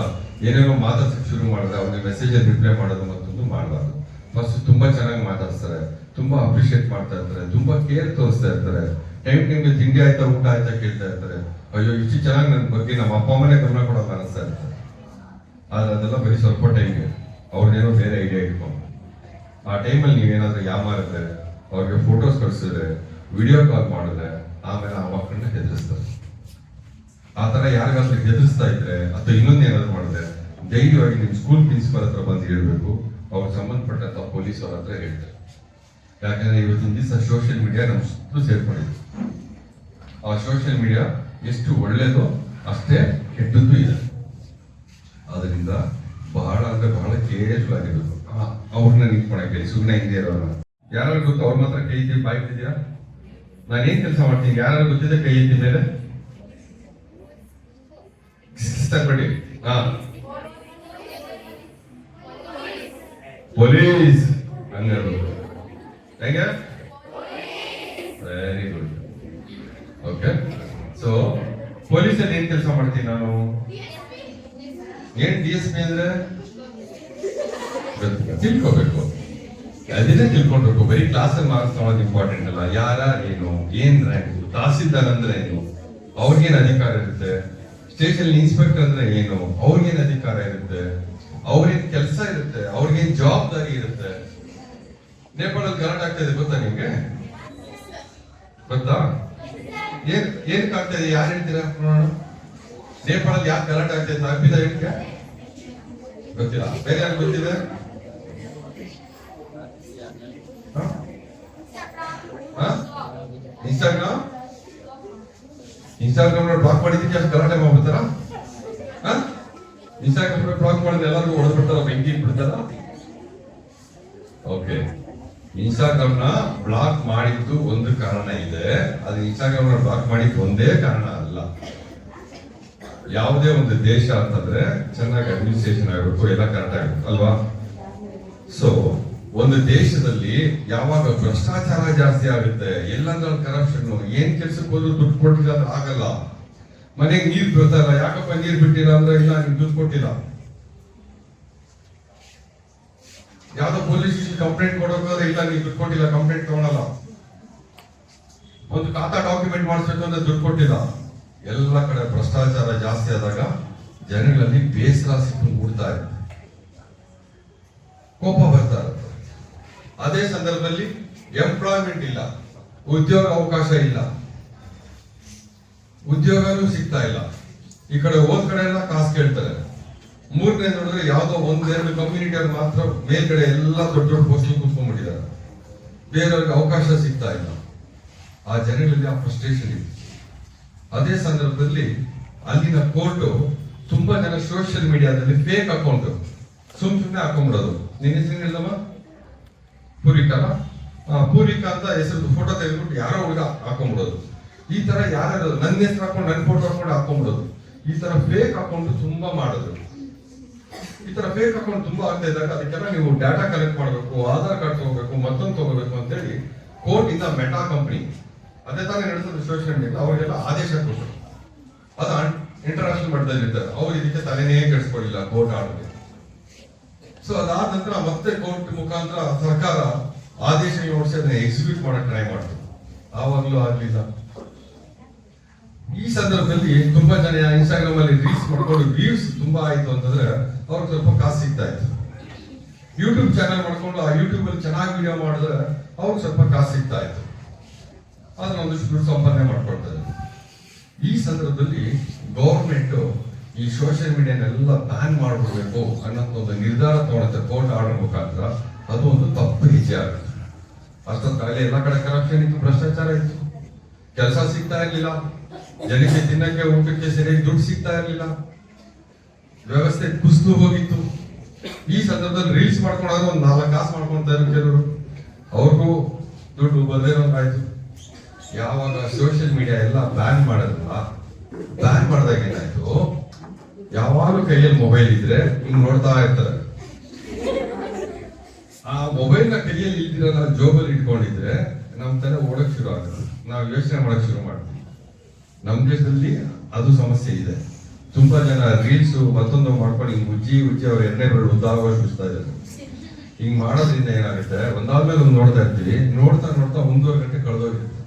ಏನೇನೋ ಮಾತಾಡ್ಸಕ್ಕೆ ಶುರು ಮಾಡಿದ್ರೆ ಅವನಿಗೆ ಮೆಸೇಜ್ ರಿಪ್ಲೈ ಮಾಡೋದು ಮತ್ತೊಂದು ಮಾಡಬಾರ್ದು. ಫಸ್ಟ್ ತುಂಬಾ ಚೆನ್ನಾಗಿ ಮಾತಾಡ್ತಾರೆ ತುಂಬಾ ಅಪ್ರಿಶಿಯೇಟ್ ಮಾಡ್ತಾ ಇರ್ತಾರೆ, ತುಂಬಾ ಕೇರ್ ತೋರಿಸ್ತಾ ಇರ್ತಾರೆ. ಟೈಮ್ ಟೈಮ್ಗೆ ತಿಂಡಿ ಆಯ್ತಾ, ಊಟ ಆಯ್ತಾ ಕೇಳ್ತಾ ಇರ್ತಾರೆ. ಅಯ್ಯೋ, ಇಷ್ಟು ಚೆನ್ನಾಗಿ ನನ್ನ ಬಗ್ಗೆ ನಮ್ಮ ಅಪ್ಪ ಅಮ್ಮನೇ ಗಮನ ಕೊಡೋದು ಅನಿಸ್ತಾ ಇರ್ತಾರೆ ಆದ್ರೆ ಅದೆಲ್ಲ ಬರೀ ಸ್ವಲ್ಪ ಟೈಮ್ಗೆ ಅವ್ರನ್ನೇನೋ ಬೇರೆ ಐಡಿಯಾ ಇಟ್ಕೊಂಡು. ಆ ಟೈಮಲ್ಲಿ ನೀವೇನಾದ್ರೂ ಯಾಮಾರಿದ್ರೆ, ಅವ್ರಿಗೆ ಫೋಟೋಸ್ ಕಳಿಸಿದ್ರೆ ವಿಡಿಯೋ ಕಾಲ್ ಮಾಡಿದ್ರೆ ಆಮೇಲೆ ಆ ಮಕ್ಕಳನ್ನ ಹೆದರಿಸ್ತಾರೆ. ಆ ಥರ ಯಾರಿಗಾದ್ರೂ ಹೆದರಿಸ್ತಾ ಇದ್ರೆ ಅಥವಾ ಇನ್ನೊಂದು ಏನಾದ್ರು ಮಾಡಿದ್ರೆ ಧೈರ್ಯವಾಗಿ ನಿಮ್ಮ ಸ್ಕೂಲ್ ಪ್ರಿನ್ಸಿಪಲ್ ಹತ್ರ ಬಂದು ಹೇಳ್ಬೇಕು. ಅವ್ರಿಗೆ ಸಂಬಂಧಪಟ್ಟಂತ ಪೊಲೀಸ್ ಅವ್ರ ಹತ್ರ ಹೇಳ್ತಾರೆ. ಯಾಕಂದ್ರೆ ಇವತ್ತಿನ ದಿವಸ ಸೋಷಿಯಲ್ ಮೀಡಿಯಾ ನಮ್ಮ ಸುತ್ತಲೂ ಸೇರ್ಕೊಂಡಿದೆ. ಆ ಸೋಷಿಯಲ್ ಮೀಡಿಯಾ ಎಷ್ಟು ಒಳ್ಳೇದೋ ಅಷ್ಟೇ ಕೆಟ್ಟದ್ದು ಇದೆ. ಅದರಿಂದ ಬಹಳ ಅಂದ್ರೆ ಬಹಳ ಕೇರ್ಫುಲ್ ಆಗಿರ್ಬೇಕು. ಅವ್ರನ್ನ ನಿಂತ್ಕೊಳಕ್ಕೆ ಸುಮ್ಮನೆ ಹಿಂದೆ ಇರೋನ ಯಾರು ಗೊತ್ತು ಅವ್ರ ಮಾತ್ರ ಕೈ ಬಾಯ್ತಿದ್ಯಾ ನಾನು ಏನ್ ಕೆಲಸ ಮಾಡ್ತೀನಿ? ಯಾರು ಗೊತ್ತಿದೆ ಕೈ ಎತ್ತಿ ಮೇಲೆ. ತಗೊಳ್ಳಿ ಪೊಲೀಸ್. ಹಂಗ ವೆರಿ ಗುಡ್ ಓಕೆ ಸೊ ಪೊಲೀಸಲ್ಲಿ ಏನ್ ಕೆಲಸ ಮಾಡ್ತೀನಿ ನಾನು? ಏನ್ ಡಿ ಎಸ್ ಪಿ ಅಂದ್ರೆ. ತಿಳ್ಕೊಬೇಕು. ಅದನ್ನೇ ತಿಳ್ಕೊಳ್ಬೇಕು ಬರೀ ಕ್ಲಾಸ್ ಮಾರ್ಕ್ಸ್ ತಗೊಳೋದು ಇಂಪಾರ್ಟೆಂಟ್ ಅಲ್ಲ. ಯಾರ ಏನು ಏನ್ ರ್ಯಾಂಕ್, ತಹಸೀಲ್ದಾರ್ ಅಂದ್ರೆ ಏನು, ಅವ್ರಿಗೇನ್ ಅಧಿಕಾರ ಇರುತ್ತೆ ಸ್ಟೇಷನ್ ಇನ್ಸ್ಪೆಕ್ಟರ್ ಅಂದ್ರೆ ಏನು, ಅವ್ರಿಗೇನ್ ಅಧಿಕಾರ ಇರುತ್ತೆ ಅವ್ರೇನ್ ಕೆಲಸ ಇರುತ್ತೆ, ಅವ್ರಿಗೇನ್ ಜವಾಬ್ದಾರಿ ಇರುತ್ತೆ. ನೇಪಾಳಲ್ಲಿ ಗಲಾಟೆ ಆಗ್ತಾ ಗೊತ್ತಾ ನಿಮ್ಗೆ? ಗೊತ್ತಾ? ಏನ್ ಏನಕ್ಕೆ ಆಗ್ತಾ ಇದೆ, ಯಾರು ಹೇಳ್ತೀರಾ? ನೋಡೋಣ ನೇಪಾಳಲ್ಲಿ ಯಾಕೆ ಗಲಾಟೆ ಆಗ್ತಾ ಇದೆ ಗೊತ್ತಿಲ್ಲ. ಬೇರೆ ಯಾರು ಗೊತ್ತಿದೆ? ಇನ್ಸ್ಟಾಗ್ರಾಮ್? ಇನ್ಸ್ಟಾಗ್ರಾಮ್ ಬ್ಲಾಕ್ ಮಾಡಿದ್ದಕ್ಕೆ ಅಷ್ಟು ಗಲಾಟೆ ಮಾಡ್ಬಿಡ್ತಾರ? ಇನ್ಸ್ಟಾಗ್ರಾಮ್ ಬ್ಲಾಕ್ ಮಾಡಿದ್ರೆ ಎಲ್ಲರಿಗೂ ಹೊಡೆದ್ಬಿಡ್ತಾರ ಬೆಂಕಿ ಬಿಡ್ತಾರ? ಓಕೆ ಇನ್ಸ್ಟಾಗ್ರಾಮ್ನ ಬ್ಲಾಕ್ ಮಾಡಿದ್ದು ಒಂದು ಕಾರಣ ಇದೆ. ಅದು ಇನ್ಸ್ಟಾಗ್ರಾಮ್ ಬ್ಲಾಕ್ ಮಾಡಿದ್ದು ಒಂದೇ ಕಾರಣ ಅಲ್ಲ. ಯಾವುದೇ ಒಂದು ದೇಶ ಅಂತಂದ್ರೆ ಚೆನ್ನಾಗಿ ಅಡ್ಮಿನಿಸ್ಟ್ರೇಷನ್ ಆಗಬೇಕು, ಎಲ್ಲ ಕರೆಕ್ಟ್ ಆಗಬೇಕು, ಅಲ್ವಾ? ಸೊ ಒಂದು ದೇಶದಲ್ಲಿ ಯಾವಾಗ ಭ್ರಷ್ಟಾಚಾರ ಜಾಸ್ತಿ ಆಗುತ್ತೆ, ಎಲ್ಲಂದ್ರೆ ಕರಪ್ಷನ್ ಏನ್ ಕೆಲ್ಸಕ್ಕೆ ಹೋದ್ರು ದುಡ್ಡು ಕೊಟ್ಟಿಲ್ಲ ಅಂದ್ರೆ ಆಗಲ್ಲ. ಮನೆಗೆ ನೀರ್ ಬರ್ತಾರ ಯಾಕಪ್ಪ ನೀರ್ ಬಿಟ್ಟಿಲ್ಲ ಅಂದ್ರೆ ಇಲ್ಲ, ನಿಮ್ಗೆ ದುಡ್ಡು ಕೊಟ್ಟಿಲ್ಲ. ಯಾವ್ದೋ ಪೊಲೀಸ್ ಕಂಪ್ಲೇಂಟ್ ಕೊಡೋಕೋದ್ರೆ ಇಲ್ಲ ನೀವು ದುಡ್ಡು ಕೊಟ್ಟಿಲ್ಲ ಕಂಪ್ಲೇಂಟ್ ತಗೊಳಲ್ಲ. ಒಂದು ಖಾತಾ ಡಾಕ್ಯುಮೆಂಟ್ ಮಾಡಿಸ್ಬೇಕು ಅಂದ್ರೆ ದುಡ್ಡು ಕೊಟ್ಟಿಲ್ಲ. ಎಲ್ಲ ಕಡೆ ಭ್ರಷ್ಟಾಚಾರ ಜಾಸ್ತಿ ಆದಾಗ ಜನಗಳಲ್ಲಿ ಬೇಸರ ಸಿಕ್ಕು ಮೂಡ್ತಾ ಇರುತ್ತೆ ಕೋಪ ಬರ್ತಾ ಅದೇ ಸಂದರ್ಭದಲ್ಲಿ ಎಂಪ್ಲಾಯ್ಮೆಂಟ್ ಇಲ್ಲ, ಉದ್ಯೋಗ ಅವಕಾಶ ಇಲ್ಲ, ಉದ್ಯೋಗನೂ ಸಿಗ್ತಾ ಇಲ್ಲ. ಈ ಕಡೆ ಹೋದ ಕಡೆ ಎಲ್ಲ ಕಾಸು ಕೇಳ್ತಾರೆ. ಮೂರನೇ ನೋಡಿದ್ರೆ ಯಾವ್ದೋ ಒಂದೆರಡು ಕಮ್ಯುನಿಟಿಯಲ್ಲಿ ಮಾತ್ರ ಮೇಲ್ಗಡೆ ಎಲ್ಲ ದೊಡ್ಡ ದೊಡ್ಡ ಪೋಸ್ಟಿಂಗ್ ಕೂತ್ಕೊಂಡ್ಬಿಟ್ಟಿದ್ದಾರೆ. ಬೇರೆಯವ್ರಿಗೆ ಅವಕಾಶ ಸಿಗ್ತಾ ಇಲ್ಲ. ಆ ಜನಗಳಲ್ಲಿ ಆ ಫ್ರಸ್ಟ್ರೇಷನ್ ಇದೆ. ಅದೇ ಸಂದರ್ಭದಲ್ಲಿ ಅಲ್ಲಿನ ಕೋರ್ಟ್ ತುಂಬಾ ಜನ ಸೋಷಿಯಲ್ ಮೀಡಿಯಾದಲ್ಲಿ ಫೇಕ್ ಅಕೌಂಟ್ ಸುಮ್ ಸುಮ್ಮನೆ ಹಾಕೊಂಡ್ಬಿಡೋದು. ನಿನ್ನ ಹೆಸರು ಪೂರಿಕಾ ಪೂರಿಕಾ ಅಂತ ಹೆಸರು ಫೋಟೋ ತೆಗೆದ್ಬಿಟ್ಟು ಯಾರೋ ಹುಡುಗ ಹಾಕೊಂಡ್ಬಿಡೋದು. ಈ ತರ ಯಾರು ನನ್ನ ಹೆಸರು ಹಾಕೊಂಡು ನನ್ನ ಫೋಟೋ ಹಾಕೊಂಡು ಹಾಕೊಂಡ್ಬಿಡೋದು. ಈ ತರ ಫೇಕ್ ಅಕೌಂಟ್ ತುಂಬಾ ಮಾಡೋದು. ಈ ತರ ಫೇಕ್ ಅಕೌಂಟ್ ತುಂಬಾ ಆಗ್ತಾ ಇದ್ದಾಗ ಅದಕ್ಕೆಲ್ಲ ನೀವು ಡಾಟಾ ಕಲೆಕ್ಟ್ ಮಾಡಬೇಕು, ಆಧಾರ್ ಕಾರ್ಡ್ ತಗೋಬೇಕು, ಮತ್ತೊಂದು ತಗೋಬೇಕು ಅಂತೇಳಿ ಕೋರ್ಟ್ ಇಂದ ಮೆಟಾ ಕಂಪನಿ ಅದೇ ತಾನೇ ನಡೆಸೋದು ಸೋಷಿಯಲ್ ಮೀಡಿಯಾ ಅವರಿಗೆಲ್ಲ ಆದೇಶ ಕೊಟ್ಟರು ಅದು ಇಂಟರ್ನ್ಯಾಷನಲ್ ಮಟ್ಟದಲ್ಲಿ ಇರ್ತಾರೆ ಅವ್ರು ಇದಕ್ಕೆ ತಲೆನೇ ಕೆಡಿಸ್ಕೊಳ್ಳಿಲ್ಲ ಕೋರ್ಟ್ ಆರ್ಡರ್ ಸೊ ಅದಾದ ನಂತರ ಮತ್ತೆ ಕೋರ್ಟ್ ಮುಖಾಂತರ ಸರ್ಕಾರ ಆದೇಶ ಓಡಿಸಿ ಅದನ್ನ ಎಕ್ಸಿಕ್ಯೂಟ್ ಮಾಡಕ್ ಟ್ರೈ ಮಾಡ್ತು. ಆವಾಗ್ಲೂ ಆಗ್ಲಿಲ್ಲ. ಈ ಸಂದರ್ಭದಲ್ಲಿ ತುಂಬಾ ಜನ ಇನ್ಸ್ಟಾಗ್ರಾಮ್ ಅಲ್ಲಿ ರೀಲ್ಸ್ ಮಾಡ್ಕೊಂಡು ವ್ಯೂಸ್ ತುಂಬಾ ಆಯ್ತು ಅಂತಂದ್ರೆ ಅವ್ರಿಗೆ ಸ್ವಲ್ಪ ಕಾಸು ಸಿಗ್ತಾ ಇತ್ತು. ಯೂಟ್ಯೂಬ್ ಚಾನಲ್ ಮಾಡ್ಕೊಂಡು ಆ ಯೂಟ್ಯೂಬ್ ಅಲ್ಲಿ ಚೆನ್ನಾಗಿ ವಿಡಿಯೋ ಮಾಡಿದ್ರೆ ಅವ್ರಿಗೆ ಸ್ವಲ್ಪ ಕಾಸು ಸಿಗ್ತಾ ಇತ್ತು. ಅದನ್ನ ಒಂದಿಷ್ಟು ದುಡ್ಡು ಸಂಪಾದನೆ ಮಾಡ್ಕೊಳ್ತಾರೆ ಈ ಸಂದರ್ಭದಲ್ಲಿ ಗೌರ್ಮೆಂಟ್ ಈ ಸೋಷಿಯಲ್ ಮೀಡಿಯಾನೆಲ್ಲ ಬ್ಯಾನ್ ಮಾಡಿಬಿಡ್ಬೇಕು ಅನ್ನೋ ಒಂದು ನಿರ್ಧಾರ ತಗೊಳತ್ತೆ ಕೋರ್ಟ್ ಆರ್ಡರ್ ಮುಖಾಂತರ, ಅದು ಒಂದು ತಪ್ಪು ಹೆಜ್ಜೆ ಆಗುತ್ತೆ ಅಷ್ಟೊತ್ತಾಗಲೇ ಎಲ್ಲ ಕಡೆ ಕರಪ್ಷನ್ ಇತ್ತು, ಭ್ರಷ್ಟಾಚಾರ ಇತ್ತು. ಕೆಲಸ ಸಿಗ್ತಾ ಇರ್ಲಿಲ್ಲ. ಜನಕ್ಕೆ ತಿನ್ನಕ್ಕೆ, ಊಟಕ್ಕೆ ಸರಿಯಾಗಿ ದುಡ್ಡು ಸಿಗ್ತಾ ಇರ್ಲಿಲ್ಲ. ವ್ಯವಸ್ಥೆ ಕುಸಿದು ಹೋಗಿತ್ತು. ಈ ಸಂದರ್ಭದಲ್ಲಿ ರೀಲ್ಸ್ ಮಾಡ್ಕೊಂಡಾಗ ಒಂದು ನಾಲ್ಕು ಕಾಸು ಮಾಡ್ಕೊಂತ ಇದ್ರು ಕೆಲವರು. ಅವ್ರಿಗೂ ದುಡ್ಡು ಬದಲೇನಂಗಾಯ್ತು ಯಾವಾಗ ಸೋಷಿಯಲ್ ಮೀಡಿಯಾ ಎಲ್ಲ ಬ್ಯಾನ್ ಮಾಡೋದಲ್ಲ ಬ್ಯಾನ್ ಮಾಡಿದಾಗ ಏನಾಯ್ತು ಯಾವಾಗಲೂ ಕೈಯಲ್ಲಿ ಮೊಬೈಲ್ ಇದ್ರೆ ಹಿಂಗ್ ನೋಡ್ತಾ ಇರ್ತಾರೆ. ಆ ಮೊಬೈಲ್ನ ಕೈಯಲ್ಲಿ ಇಲ್ದಿರ ನಾವು ಜೋಬಲ್ಲಿ ಇಟ್ಕೊಂಡಿದ್ರೆ ನಮ್ ತಲೆ ಓಡಕ್ ಶುರು ಆಗುತ್ತೆ. ನಾವು ಯೋಚನೆ ಮಾಡಕ್ ಶುರು ಮಾಡ್ತೀವಿ. ನಮ್ ದೇಶದಲ್ಲಿ ಅದು ಸಮಸ್ಯೆ ಇದೆ. ತುಂಬಾ ಜನ ರೀಲ್ಸ್ ಮತ್ತೊಂದು ಮಾಡ್ಕೊಂಡು ಹಿಂಗ್ ಉಜ್ಜಿ ಉಜ್ಜಿ ಅವ್ರ ಎಣ್ಣೆ ಬೆರಳು ಉದ್ದಾವ ಸುಸ್ತಾ ಇದ್ದಾರೆ. ಹಿಂಗ್ ಮಾಡೋದ್ರಿಂದ ಏನಾಗುತ್ತೆ? ಒಂದಾದ್ಮೇಲೆ ಒಂದು ನೋಡ್ತಾ ಇರ್ತೀವಿ. ನೋಡ್ತಾ ನೋಡ್ತಾ ಒಂದೂವರೆ ಗಂಟೆ ಕಳೆದೋಗಿರುತ್ತೆ.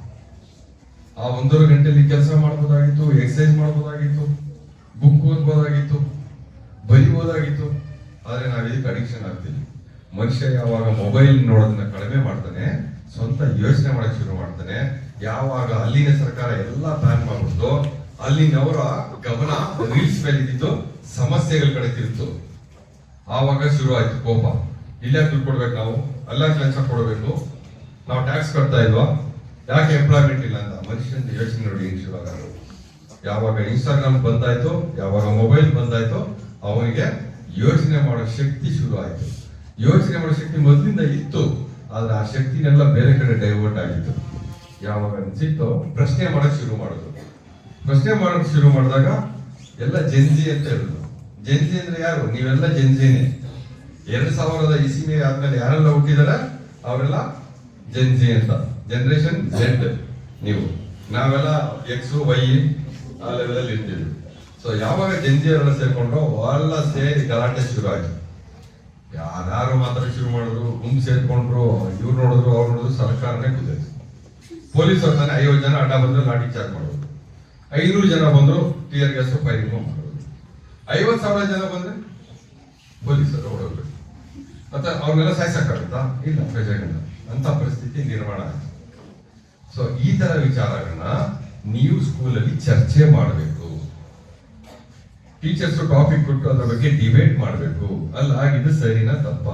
ಆ ಒಂದೂವರೆ ಗಂಟೆಲಿ ಕೆಲಸ ಮಾಡ್ಬೋದಾಗಿತ್ತು ಎಕ್ಸಸೈಸ್ ಮಾಡ್ಬೋದಾಗಿತ್ತು. ಬುಕ್ ಓದ್ಬೋದಾಗಿತ್ತು ಬರಿಬೋದಾಗಿತ್ತು ಆದರೆ ನಾವು ಇದಕ್ಕೆ ಅಡಿಕ್ಷನ್ ಆಗ್ತೀವಿ? ಮನುಷ್ಯ ಯಾವಾಗ ಮೊಬೈಲ್ ನೋಡೋದನ್ನ ಕಡಿಮೆ ಮಾಡ್ತಾನೆ, ಸ್ವಂತ ಯೋಚನೆ ಮಾಡಕ್ ಶುರು ಮಾಡ್ತಾನೆ, ಯಾವಾಗ ಅಲ್ಲಿನ ಸರ್ಕಾರ ಎಲ್ಲ ಪ್ಲಾನ್ ಮಾಡ್ಬಿಟ್ಟು ಅಲ್ಲಿನವರ ಗಮನ ರೀಲ್ಸ್ ಮೇಲೆ ಇದ್ದಿತ್ತು ಸಮಸ್ಯೆಗಳ ಕಡೆ ತಿರುತ್ತು ಆವಾಗ ಶುರು ಆಯ್ತು ಕೋಪ. ಇಲ್ಲೇ ದುಡ್ಡು ಕೊಡ್ಬೇಕು ನಾವು? ಅಲ್ಲ ಕೆಲಸ ಕೊಡಬೇಕು? ನಾವು ಟ್ಯಾಕ್ಸ್ ಕಟ್ತಾ ಇಲ್ವಾ? ಯಾಕೆ ಎಂಪ್ಲಾಯ್ಮೆಂಟ್ ಇಲ್ಲ ಅಂತ ಮನುಷ್ಯನ ಯೋಚನೆ ನೋಡಿ ಶುರು ಯಾವಾಗ ಇನ್ಸ್ಟಾಗ್ರಾಮ್ ಬಂದಾಯ್ತು, ಯಾವಾಗ ಮೊಬೈಲ್ ಬಂದಾಯ್ತು, ಅವನಿಗೆ ಯೋಚನೆ ಮಾಡೋ ಶಕ್ತಿ ಶುರು ಆಯಿತು ಯೋಚನೆ ಮಾಡೋ ಶಕ್ತಿ ಮೊದಲಿಂದ ಇತ್ತು, ಆದ್ರೆ ಆ ಶಕ್ತಿನೆಲ್ಲ ಬೇರೆ ಕಡೆ ಡೈವರ್ಟ್ ಆಗಿತ್ತು. ಯಾವಾಗ ಅನ್ಸಿತ್ತು, ಪ್ರಶ್ನೆ ಮಾಡಕ್ ಶುರು ಮಾಡೋದು ಪ್ರಶ್ನೆ ಮಾಡಕ್ ಶುರು ಮಾಡಿದಾಗ ಎಲ್ಲ ಜೆನ್ಜಿ ಅಂತ ಹೇಳುದು ಜೆನ್ಜಿ ಅಂದ್ರೆ ಯಾರು? ನೀವೆಲ್ಲ ಜೆನ್ಜಿನೇ ಎರಡ್ ಸಾವಿರದ ಇಸ್ವಿ ಆದ್ಮೇಲೆ ಯಾರೆಲ್ಲ ಹುಟ್ಟಿದಾರ ಅವರೆಲ್ಲ ಜೆನ್ಜಿ ಅಂತ. ಜನರೇಷನ್ ಜೆಡ್ ನೀವು. ನಾವೆಲ್ಲ ಎಕ್ಸ್ ವೈ ಆ ಲೆವೆಲ್ ಇರ್ತೀವಿ ಸೊ ಯಾವಾಗ ಜಂಜಿಯರೆಲ್ಲ ಸೇರ್ಕೊಂಡ್ರು ಎಲ್ಲ ಸೇರಿ ಗಲಾಟೆ ಶುರು ಆಯ್ತು ಯಾರ್ಯಾರು ಮಾತ್ರ ಶುರು ಮಾಡಿದ್ರು, ಗುಂಪು ಸೇರ್ಕೊಂಡ್ರು, ಇವ್ರು ನೋಡಿದ್ರು, ಅವ್ರು ನೋಡಿದ್ರು, ಸರ್ಕಾರನೇ ಕುದಿತು ಪೊಲೀಸ್ ಅವ್ರ ತಾನೆ ಐವತ್ತು ಜನ ಅಡ್ಡ ಬಂದ್ರೆ ಲಾಠಿ ಚಾರ್ಜ್ ಮಾಡೋದು. ಐನೂರು ಜನ ಬಂದ್ರು ಟಿಯರ್ ಗ್ಯಾಸ್ ಫೈರಿಂಗ್ ಮಾಡೋದು. ಐವತ್ತು ಸಾವಿರ ಜನ ಬಂದ್ರೆ ಪೊಲೀಸರು ಹೊಡೋದು ಮತ್ತೆ ಅವ್ರನ್ನೆಲ್ಲ ಸಾಯಿಸಕ್ಕಾಗುತ್ತಾ? ಇಲ್ಲ ಪ್ರಜೆಗಳನ್ನ ಅಂತ ಪರಿಸ್ಥಿತಿ ನಿರ್ಮಾಣ ಆಯ್ತು. ಸೊ ಈ ತರ ವಿಚಾರಗಳನ್ನ ನೀವು ಸ್ಕೂಲಲ್ಲಿ ಚರ್ಚೆ ಮಾಡಬೇಕು. ಟೀಚರ್ಸ್ ಟಾಪಿಕ್ ಕೊಟ್ಟು ಅದರ ಬಗ್ಗೆ ಡಿಬೇಟ್ ಮಾಡಬೇಕು. ಅಲ್ಲ, ಆಗಿದ್ದು ಸರಿನಾ ತಪ್ಪ?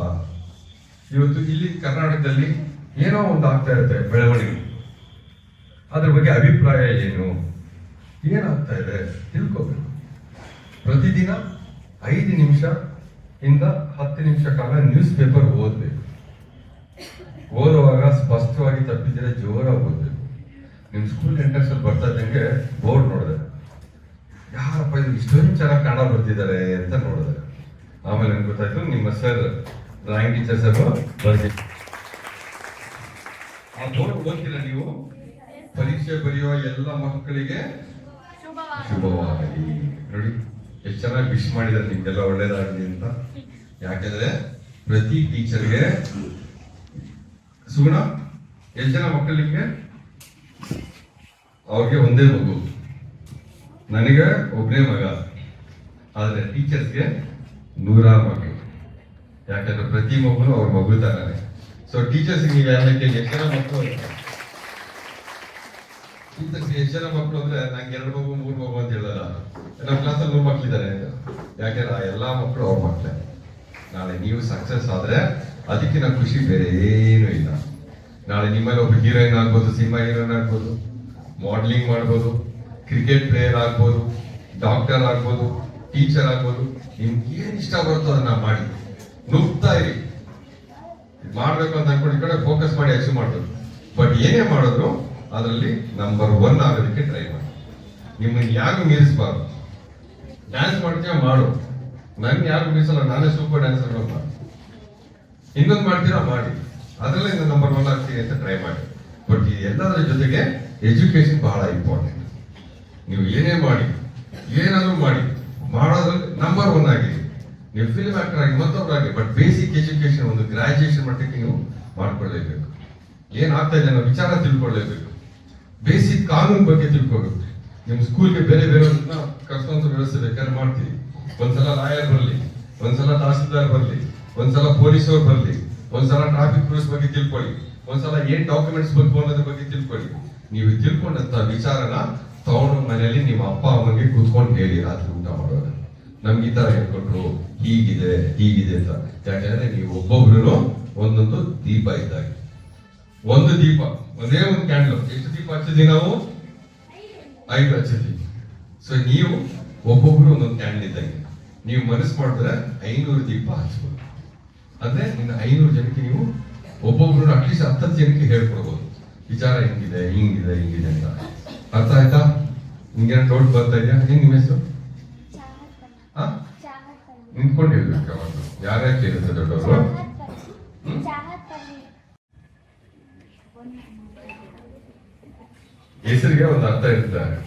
ಇವತ್ತು ಇಲ್ಲಿ ಕರ್ನಾಟಕದಲ್ಲಿ ಏನೋ ಒಂದು ಆಗ್ತಾ ಇರುತ್ತೆ ಬೆಳವಣಿಗೆ. ಅದ್ರ ಬಗ್ಗೆ ಅಭಿಪ್ರಾಯ ಏನು? ಏನಾಗ್ತಾ ಇದೆ? ತಿಳ್ಕೋಬೇಕು. ಪ್ರತಿದಿನ ಐದು ನಿಮಿಷ ಇಂದ ಹತ್ತು ನಿಮಿಷ ಕಾಲ ನ್ಯೂಸ್ ಪೇಪರ್ ಓದಬೇಕು. ಓದುವಾಗ ಸ್ಪಷ್ಟವಾಗಿ ತಪ್ಪಿದ್ರೆ ಜೋರಾಗಿ ಓದ್ಬೇಕು. ನಿಮ್ ಸ್ಕೂಲ್ ಎಂಟ್ರೆನ್ಸ್ ಅಲ್ಲಿ ಬರ್ತಾ ಇದ್ದಂಗೆ ಬೋರ್ಡ್ ನೋಡಿದೆ. ಯಾರಪ್ಪ ಇದು ಇಷ್ಟೊಂದು ಚೆನ್ನಾಗಿ ಕನ್ನಡ ಬರ್ತಿದ್ದಾರೆ ಅಂತ ನೋಡಿದೆ. ಆಮೇಲೆ ನನ್ಗೆ ಗೊತ್ತಾಯ್ತು? ನಿಮ್ಮ ಸರ್ ಡ್ರಾಯಿಂಗ್ ಟೀಚರ್ ಸರ್ ಬರ್ತಿ ಆ ಬೋರ್ಡ್ ಓದ್ತೀರಾ ನೀವು? ಪರೀಕ್ಷೆ ಬರೆಯುವ ಎಲ್ಲ ಮಕ್ಕಳಿಗೆ ಶುಭವಾಗಲಿ. ನೋಡಿ ಎಷ್ಟು ಚೆನ್ನಾಗಿ ವಿಶ್ ಮಾಡಿದ್ದಾರೆ ನಿಮ್ಗೆಲ್ಲ ಒಳ್ಳೇದಾಗಲಿ ಅಂತ. ಯಾಕಂದ್ರೆ ಪ್ರತಿ ಟೀಚರ್ಗೆ ಸುಗುಣ ಎಷ್ಟು ಜನ ಮಕ್ಕಳಿಗೆ ಅವ್ರಿಗೆ ಒಂದೇ ಮಗು. ನನಗೆ ಒಬ್ಬನೇ ಮಗ. ಆದರೆ ಟೀಚರ್ಸ್ಗೆ ನೂರಾರು ಮಗು. ಯಾಕಂದ್ರೆ ಪ್ರತಿ ಮಗುನು ಅವ್ರ ಮಗು ತರಾನೆ ಸೊ ಟೀಚರ್ಸ್ ನೀವು ಯಾಕೆ ಎಷ್ಟು ಜನ ಮಕ್ಕಳು ಟೀಚರ್ಸ್ಗೆ ಎಷ್ಟು ಮಕ್ಕಳು ಅಂದ್ರೆ ನಂಗೆ ಎರಡು ಮಗು, ಮೂರು ಮಗು ಅಂತ ಹೇಳಲ್ಲ ನಮ್ಮ ಕ್ಲಾಸಲ್ಲಿ ಮೂರು ಮಕ್ಕಳಿದ್ದಾರೆ ಯಾಕಂದ್ರೆ ಆ ಎಲ್ಲಾ ಮಕ್ಕಳು ಅವ್ರ ಮಕ್ಕಳೇ ನಾಳೆ ನೀವು ಸಕ್ಸಸ್ ಆದ್ರೆ ಅದಕ್ಕಿಂತ ಖುಷಿ ಬೇರೆ ಏನೂ ಇಲ್ಲ. ನಾಳೆ ನಿಮ್ಮಲ್ಲಿ ಒಬ್ಬ ಹೀರೋಯಿನ್ ಆಗ್ಬೋದು, ಸಿನಿಮಾ ಹೀರೋಯಿನ್ ಆಗ್ಬೋದು. ಮಾಡಲಿಂಗ್ ಮಾಡ್ಬೋದು ಕ್ರಿಕೆಟ್ ಪ್ಲೇಯರ್ ಆಗ್ಬೋದು ಡಾಕ್ಟರ್ ಆಗ್ಬೋದು ಟೀಚರ್ ಆಗ್ಬೋದು, ನಿಮ್ಗೆ ಏನ್ ಇಷ್ಟ ಬರುತ್ತೋ ಅದನ್ನ ಮಾಡಿ. ನುಗ್ತಾ ಇರಿ. ಮಾಡ್ಬೇಕು ಅಂತ ಅನ್ಕೊಂಡು ಕಡೆ ಫೋಕಸ್ ಮಾಡಿ ಅಚೀವ್ ಮಾಡೋದು ಬಟ್ ಏನೇ ಮಾಡಿದ್ರು ಅದರಲ್ಲಿ ನಂಬರ್ ಒನ್ ಆಗೋದಕ್ಕೆ ಟ್ರೈ ಮಾಡಿ. ನಿಮ್ಮನ್ನು ಯಾರು ಮೀರಿಸಬಾರ್ದು? ಡ್ಯಾನ್ಸ್ ಮಾಡ್ತೀಯ? ಮಾಡು. ನನ್ ಯಾರು ಮೀರಿಸಲ್ಲ? ನಾನೇ ಸೂಪರ್ ಡ್ಯಾನ್ಸರ್ ಅಂತ. ಇನ್ನೊಂದು ಮಾಡ್ತೀರಾ? ಮಾಡಿ. ಅದರಲ್ಲೇ ನಂಬರ್ ಒನ್ ಆಗ್ತೀನಿ ಅಂತ ಟ್ರೈ ಮಾಡಿ. ಬಟ್ ಎಲ್ಲದರ ಜೊತೆಗೆ ಎಜುಕೇಶನ್ ಬಹಳ ಇಂಪಾರ್ಟೆಂಟ್ ನೀವು ಏನೇ ಮಾಡಿ, ಏನಾದರೂ ಮಾಡಿ ಮಾಡೋದ್ರಲ್ಲಿ ನಂಬರ್ ಒನ್ ಆಗಿ ನೀವು ಫಿಲ್ಮ್ ಆಕ್ಟರ್ ಆಗಿ ಮತ್ತೊಬ್ಬರಾಗಿ ಬಟ್ ಬೇಸಿಕ್ ಎಜುಕೇಶನ್ ಒಂದು ಗ್ರಾಜ್ಯುಯೇಷನ್ ಮಟ್ಟಕ್ಕೆ ನೀವು ಮಾಡ್ಕೊಳ್ಳೇಬೇಕು. ಏನಾಗ್ತಾ ಇದೆ ಅನ್ನೋ ವಿಚಾರ ತಿಳ್ಕೊಳ್ಳೇಬೇಕು. ಬೇಸಿಕ್ ಕಾನೂನು ಬಗ್ಗೆ ತಿಳ್ಕೋಬೇಕು. ನಿಮ್ಮ ಸ್ಕೂಲ್ಗೆ ಬೇರೆ ಬೇರೆ ಕರ್ಸೋಂತ ವ್ಯವಸ್ಥೆ ಬೇಕಾದ್ರೆ ಮಾಡ್ತೀವಿ. ಒಂದ್ಸಲ ಲಾಯರ್ ಬರಲಿ, ಒಂದ್ಸಲ ತಹಸೀಲ್ದಾರ್ ಬರಲಿ, ಒಂದ್ಸಲ ಪೊಲೀಸ್ ಅವ್ರು ಬರ್ಲಿ, ಒಂದ್ಸಲ ಟ್ರಾಫಿಕ್ ಪೊಲೀಸ್ ಬಗ್ಗೆ ತಿಳ್ಕೊಳ್ಳಿ. ಒಂದ್ಸಲ ಏನ್ ಡಾಕ್ಯುಮೆಂಟ್ಸ್ ಬೇಕು ಅನ್ನೋದ್ರ ಬಗ್ಗೆ ತಿಳ್ಕೊಳ್ಳಿ. ನೀವು ತಿಳ್ಕೊಂಡಂತ ವಿಚಾರನ ತಗೊಂಡು ಮನೆಯಲ್ಲಿ ನಿಮ್ಮ ಅಪ್ಪ ಅಮ್ಮನಿಗೆ ಕೂತ್ಕೊಂಡು ಹೇಳಿ, ರಾತ್ರಿ ಊಟ ಮಾಡುವಾಗ ನಮ್ಗೆ ಈ ತರ ಹೇಳ್ಕೊಟ್ರು, ಹೀಗಿದೆ ಹೀಗಿದೆ ಅಂತ. ಯಾಕಂದ್ರೆ ನೀವು ಒಬ್ಬೊಬ್ರು ಒಂದೊಂದು ದೀಪ ಇದ್ದಾಗ. ಒಂದು ದೀಪ, ಒಂದೇ ಒಂದು ಕ್ಯಾಂಡಲ್ ಎಷ್ಟು ದೀಪ ಹಚ್ಚಿದ್ವಿ ನಾವು? ಐದು ಹಚ್ಚಿದ್ವಿ. ಸೊ ನೀವು ಒಬ್ಬೊಬ್ರು ಒಂದೊಂದು ಕ್ಯಾಂಡಲ್ ಇದ್ದಂಗೆ. ನೀವು ಮನಸ್ಸು ಮಾಡಿದ್ರೆ ಐನೂರು ದೀಪ ಹಚ್ಬೋದು. ಅಂದ್ರೆ ಇನ್ನು ಐನೂರು ಜನಕ್ಕೆ ನೀವು ಒಬ್ಬೊಬ್ರು ಅಟ್ಲೀಸ್ಟ್ ಹತ್ತತ್ತು ಜನಕ್ಕೆ ಹೇಳ್ಕೊಡ್ಬೋದು. ವಿಚಾರ ಹಿಂಗಿದೆ ಹಿಂಗಿದೆ ಹಿಂಗಿದೆ ಅಂತ. ಅರ್ಥ ಆಯ್ತಾ? ನಿಮ್ಗೆ ಡೌಟ್ ಬರ್ತಾ ಇದೆಯಾ? ಏನ್ ನಿಮ್ಮ ಹೆಸರು? ಹಾ? ನಿಂತ್ಕೊಂಡು ಹೇಳ್ಬೇಕು ಅವಾಗ ಯಾರ್ಯಾರು ಕೇಳುತ್ತೆ ದೊಡ್ಡವರು? ಹೆಸರಿಗೆ ಒಂದು ಅರ್ಥ ಇರ್ತಾರೆ.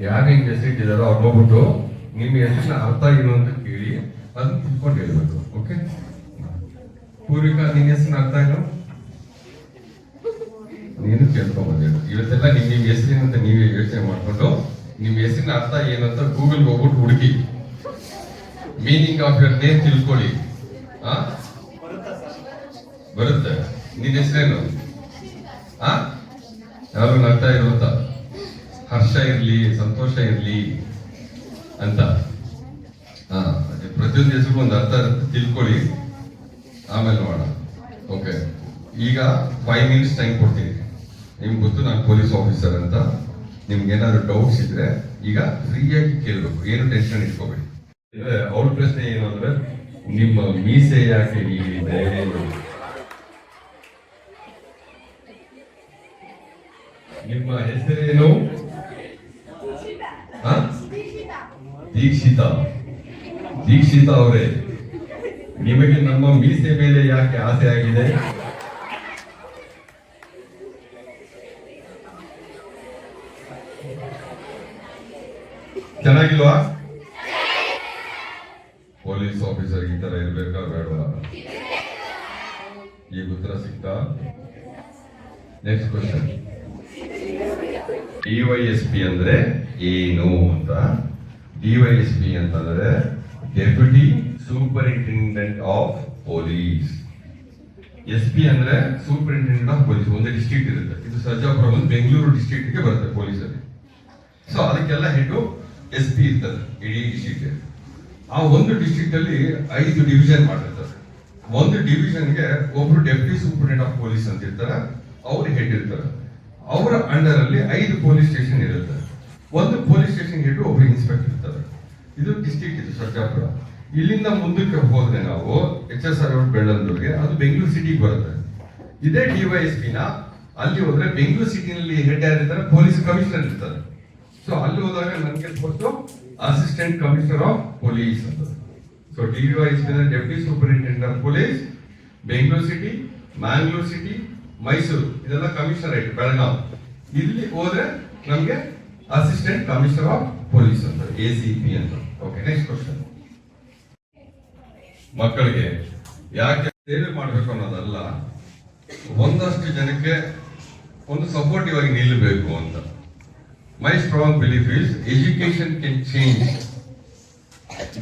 ಯಾರು ನಿಮ್ಗೆ ಹೆಸರು ಇಟ್ಟಿದಾರೋ ಅವ್ರು ಹೋಗ್ಬಿಟ್ಟು ನಿಮ್ಮ ಹೆಸರಿನ ಅರ್ಥ ಏನು ಅಂತ ಕೇಳಿ ಅದನ್ನ ತಿಳ್ಕೊಂಡು ಹೇಳ್ಬೇಕು ಓಕೆ ಪೂರ್ವಿಕಾ ನಿನ್ನ ಹೆಸರು ಅರ್ಥ ಏನು ನೀನು ಕೇಳ್ಕೊಂಬಂದಿರು ಇವತ್ತೆಲ್ಲ ನಿಮ್ ನಿಮ್ ಅಂತ ನೀವೇ ಯೋಚನೆ ಮಾಡ್ಕೊಂಡು, ನಿಮ್ ಹೆಸರಿನ ಅರ್ಥ ಏನಂತ ಗೂಗಲ್ ಹೋಗ್ಬಿಟ್ಟು ಹುಡುಕಿ. ಮೀನಿಂಗ್ ಆಫ್ ಯುವರ್ ನೇಮ್ ತಿಳ್ಕೊಳ್ಳಿ. ಆ? ಬರುತ್ತೆ. ನಿನ್ನ ಹೆಸರೇನು? ಆ? ಯಾರು ಅರ್ಥ ಇರುವಂತ ಹರ್ಷ ಇರ್ಲಿ, ಸಂತೋಷ ಇರ್ಲಿ ಅಂತ. ಹಾ ಪ್ರತಿಯೊಂದು ಹೆಸರು ಒಂದು ಅರ್ಥ ತಿಳ್ಕೊಳ್ಳಿ. ಆಮೇಲೆ ಮಾಡೋಣ ಓಕೆ ಈಗ ಫೈವ್ ಮಿನಿಟ್ಸ್ ಟೈಮ್ ಕೊಡ್ತೀನಿ. ನಿಮ್ಗೆ ಗೊತ್ತು ನಾನು ಪೊಲೀಸ್ ಆಫೀಸರ್ ಅಂತ. ನಿಮ್ಗೆ ಏನಾದ್ರು ಡೌಟ್ಸ್ ಇದ್ರೆ ಈಗ ಫ್ರೀಯಾಗಿ ಕೇಳಬೇಕು. ಏನು ಟೆನ್ಷನ್ ಇಟ್ಕೋಬೇಡಿ. ಅವ್ರ ಪ್ರಶ್ನೆ ಏನು ಅಂದ್ರೆ ನಿಮ್ಮ ಮೀಸೆ ಯಾಕೆ ಹೀಗಿದೆ? ನಿಮ್ಮ ಹೆಸರೇನು? ದೀಕ್ಷಿತ. ದೀಕ್ಷಿತಾ. ದೀಕ್ಷಿತಾ ಅವರೇ. ನಿಮಗೆ ನಮ್ಮ ಮೀಸೆ ಮೇಲೆ ಯಾಕೆ ಆಸೆ ಆಗಿದೆ? ಚೆನ್ನಾಗಿಲ್ವಾ? ಪೊಲೀಸ್ ಆಫೀಸರ್ ಈ ತರ ಇರ್ಬೇಕಾ ಬೇಡ ಈಗ ಉತ್ತರ ಸಿಗ್ತಾ? ನೆಕ್ಸ್ಟ್ ಕ್ವಶನ್ ಡಿವೈಎಸ್ಪಿ ಅಂದ್ರೆ ಏನು ಅಂತ? ಡಿವೈಎಸ್ಪಿ ಅಂತಂದ್ರೆ deputy superintendent of police S P ಅಂದ್ರೆ ಸೂಪರಿಂಟೆಂಡೆಂಟ್ ಆಫ್ ಪೊಲೀಸ್ ಒಂದು ಡಿಸ್ಟ್ರಿಕ್ಟ್ ಇರುತ್ತೆ. ಇದು ಸರ್ಜಾಪುರ ಒಂದು ಬೆಂಗಳೂರು ಡಿಸ್ಟ್ರಿಕ್ಟ್ಗೆ ಬರುತ್ತೆ ಪೊಲೀಸಲ್ಲಿ ಸೊ ಅದಕ್ಕೆಲ್ಲ ಹೆಡ್ ಎಸ್ ಪಿ ಇರ್ತದೆ, ಇಡೀ ಡಿಸ್ಟ್ರಿಕ್ಟ್ ಆ ಒಂದು ಡಿಸ್ಟ್ರಿಕ್ಟ್ ಅಲ್ಲಿ ಐದು ಡಿವಿಷನ್ ಮಾಡಿರ್ತಾರೆ. ಒಂದು ಡಿವಿಷನ್ಗೆ ಒಬ್ರು ಡೆಪ್ಯೂಟಿ ಸೂಪರಿಂಟೆಂಡೆಂಟ್ ಆಫ್ ಪೊಲೀಸ್ ಅಂತ ಇರ್ತಾರೆ, ಅವ್ರು ಹೆಡ್ ಇರ್ತಾರೆ. ಅವರ ಅಂಡರ್ ಅಲ್ಲಿ ಐದು ಪೊಲೀಸ್ ಸ್ಟೇಷನ್ ಇರುತ್ತೆ. ಒಂದು ಪೊಲೀಸ್ ಸ್ಟೇಷನ್ ಹೆಡ್ ಒಬ್ರು ಇನ್ಸ್ಪೆಕ್ಟರ್ ಇರ್ತಾರೆ. ಇದು ಡಿಸ್ಟ್ರಿಕ್ಟ್ ಇದು ಸರ್ಜಾಪುರ. ಇಲ್ಲಿಂದ ಮುಂದಕ್ಕೆ ಹೋದ್ರೆ ನಾವು ಎಚ್ ಎಸ್ ಆರ್ ರೋಡ್ ಬೆಳ್ಳಂದೂರ್ಗೆ, ಅದು ಬೆಂಗಳೂರು ಸಿಟಿಗೆ ಬರುತ್ತೆ. ಇದೇ ಡಿವೈಎಸ್ಪಿ ನ ಅಲ್ಲಿ ಹೋದ್ರೆ ಬೆಂಗಳೂರು ಸಿಟಿನಲ್ಲಿ ಹೆಡ್ ಯಾರಿರ್ತಾರೆ ಪೊಲೀಸ್ ಕಮಿಷನರ್ ಇರ್ತಾರೆ. ಸೊ ಅಲ್ಲಿ ಹೋದಾಗ ನನಗೆ ಗೊತ್ತು ಅಸಿಸ್ಟೆಂಟ್ ಕಮಿಷನರ್ ಆಫ್ ಪೊಲೀಸ್ ಅಂತ. ಸೊ ಡಿವೈಎಸ್ಪಿ ಅಂದ್ರೆ deputy superintendent of police Bengaluru city Mangaluru city Mysuru ಇದೆಲ್ಲ ಕಮಿಷನರೇಟ್ ಬೆಳಗಾವ್. ಇಲ್ಲಿ ಹೋದ್ರೆ ನಮಗೆ ಅಸಿಸ್ಟೆಂಟ್ ಕಮಿಷನರ್ ಆಫ್ ಪೊಲೀಸ್ ಅಂತ ಎ ಸಿ ಪಿ ಅಂತ. ಓಕೆ ನೆಕ್ಸ್ಟ್ ಕ್ವಶನ್ ಮಕ್ಕಳಿಗೆ ಯಾಕೆ ಸೇವೆ ಮಾಡಬೇಕು ಅನ್ನೋದಲ್ಲ, ಒಂದಷ್ಟು ಜನಕ್ಕೆ ಒಂದು ಸಪೋರ್ಟಿವ್ ಆಗಿ ನಿಲ್ಲಬೇಕು ಅಂತ. My strong belief is education can change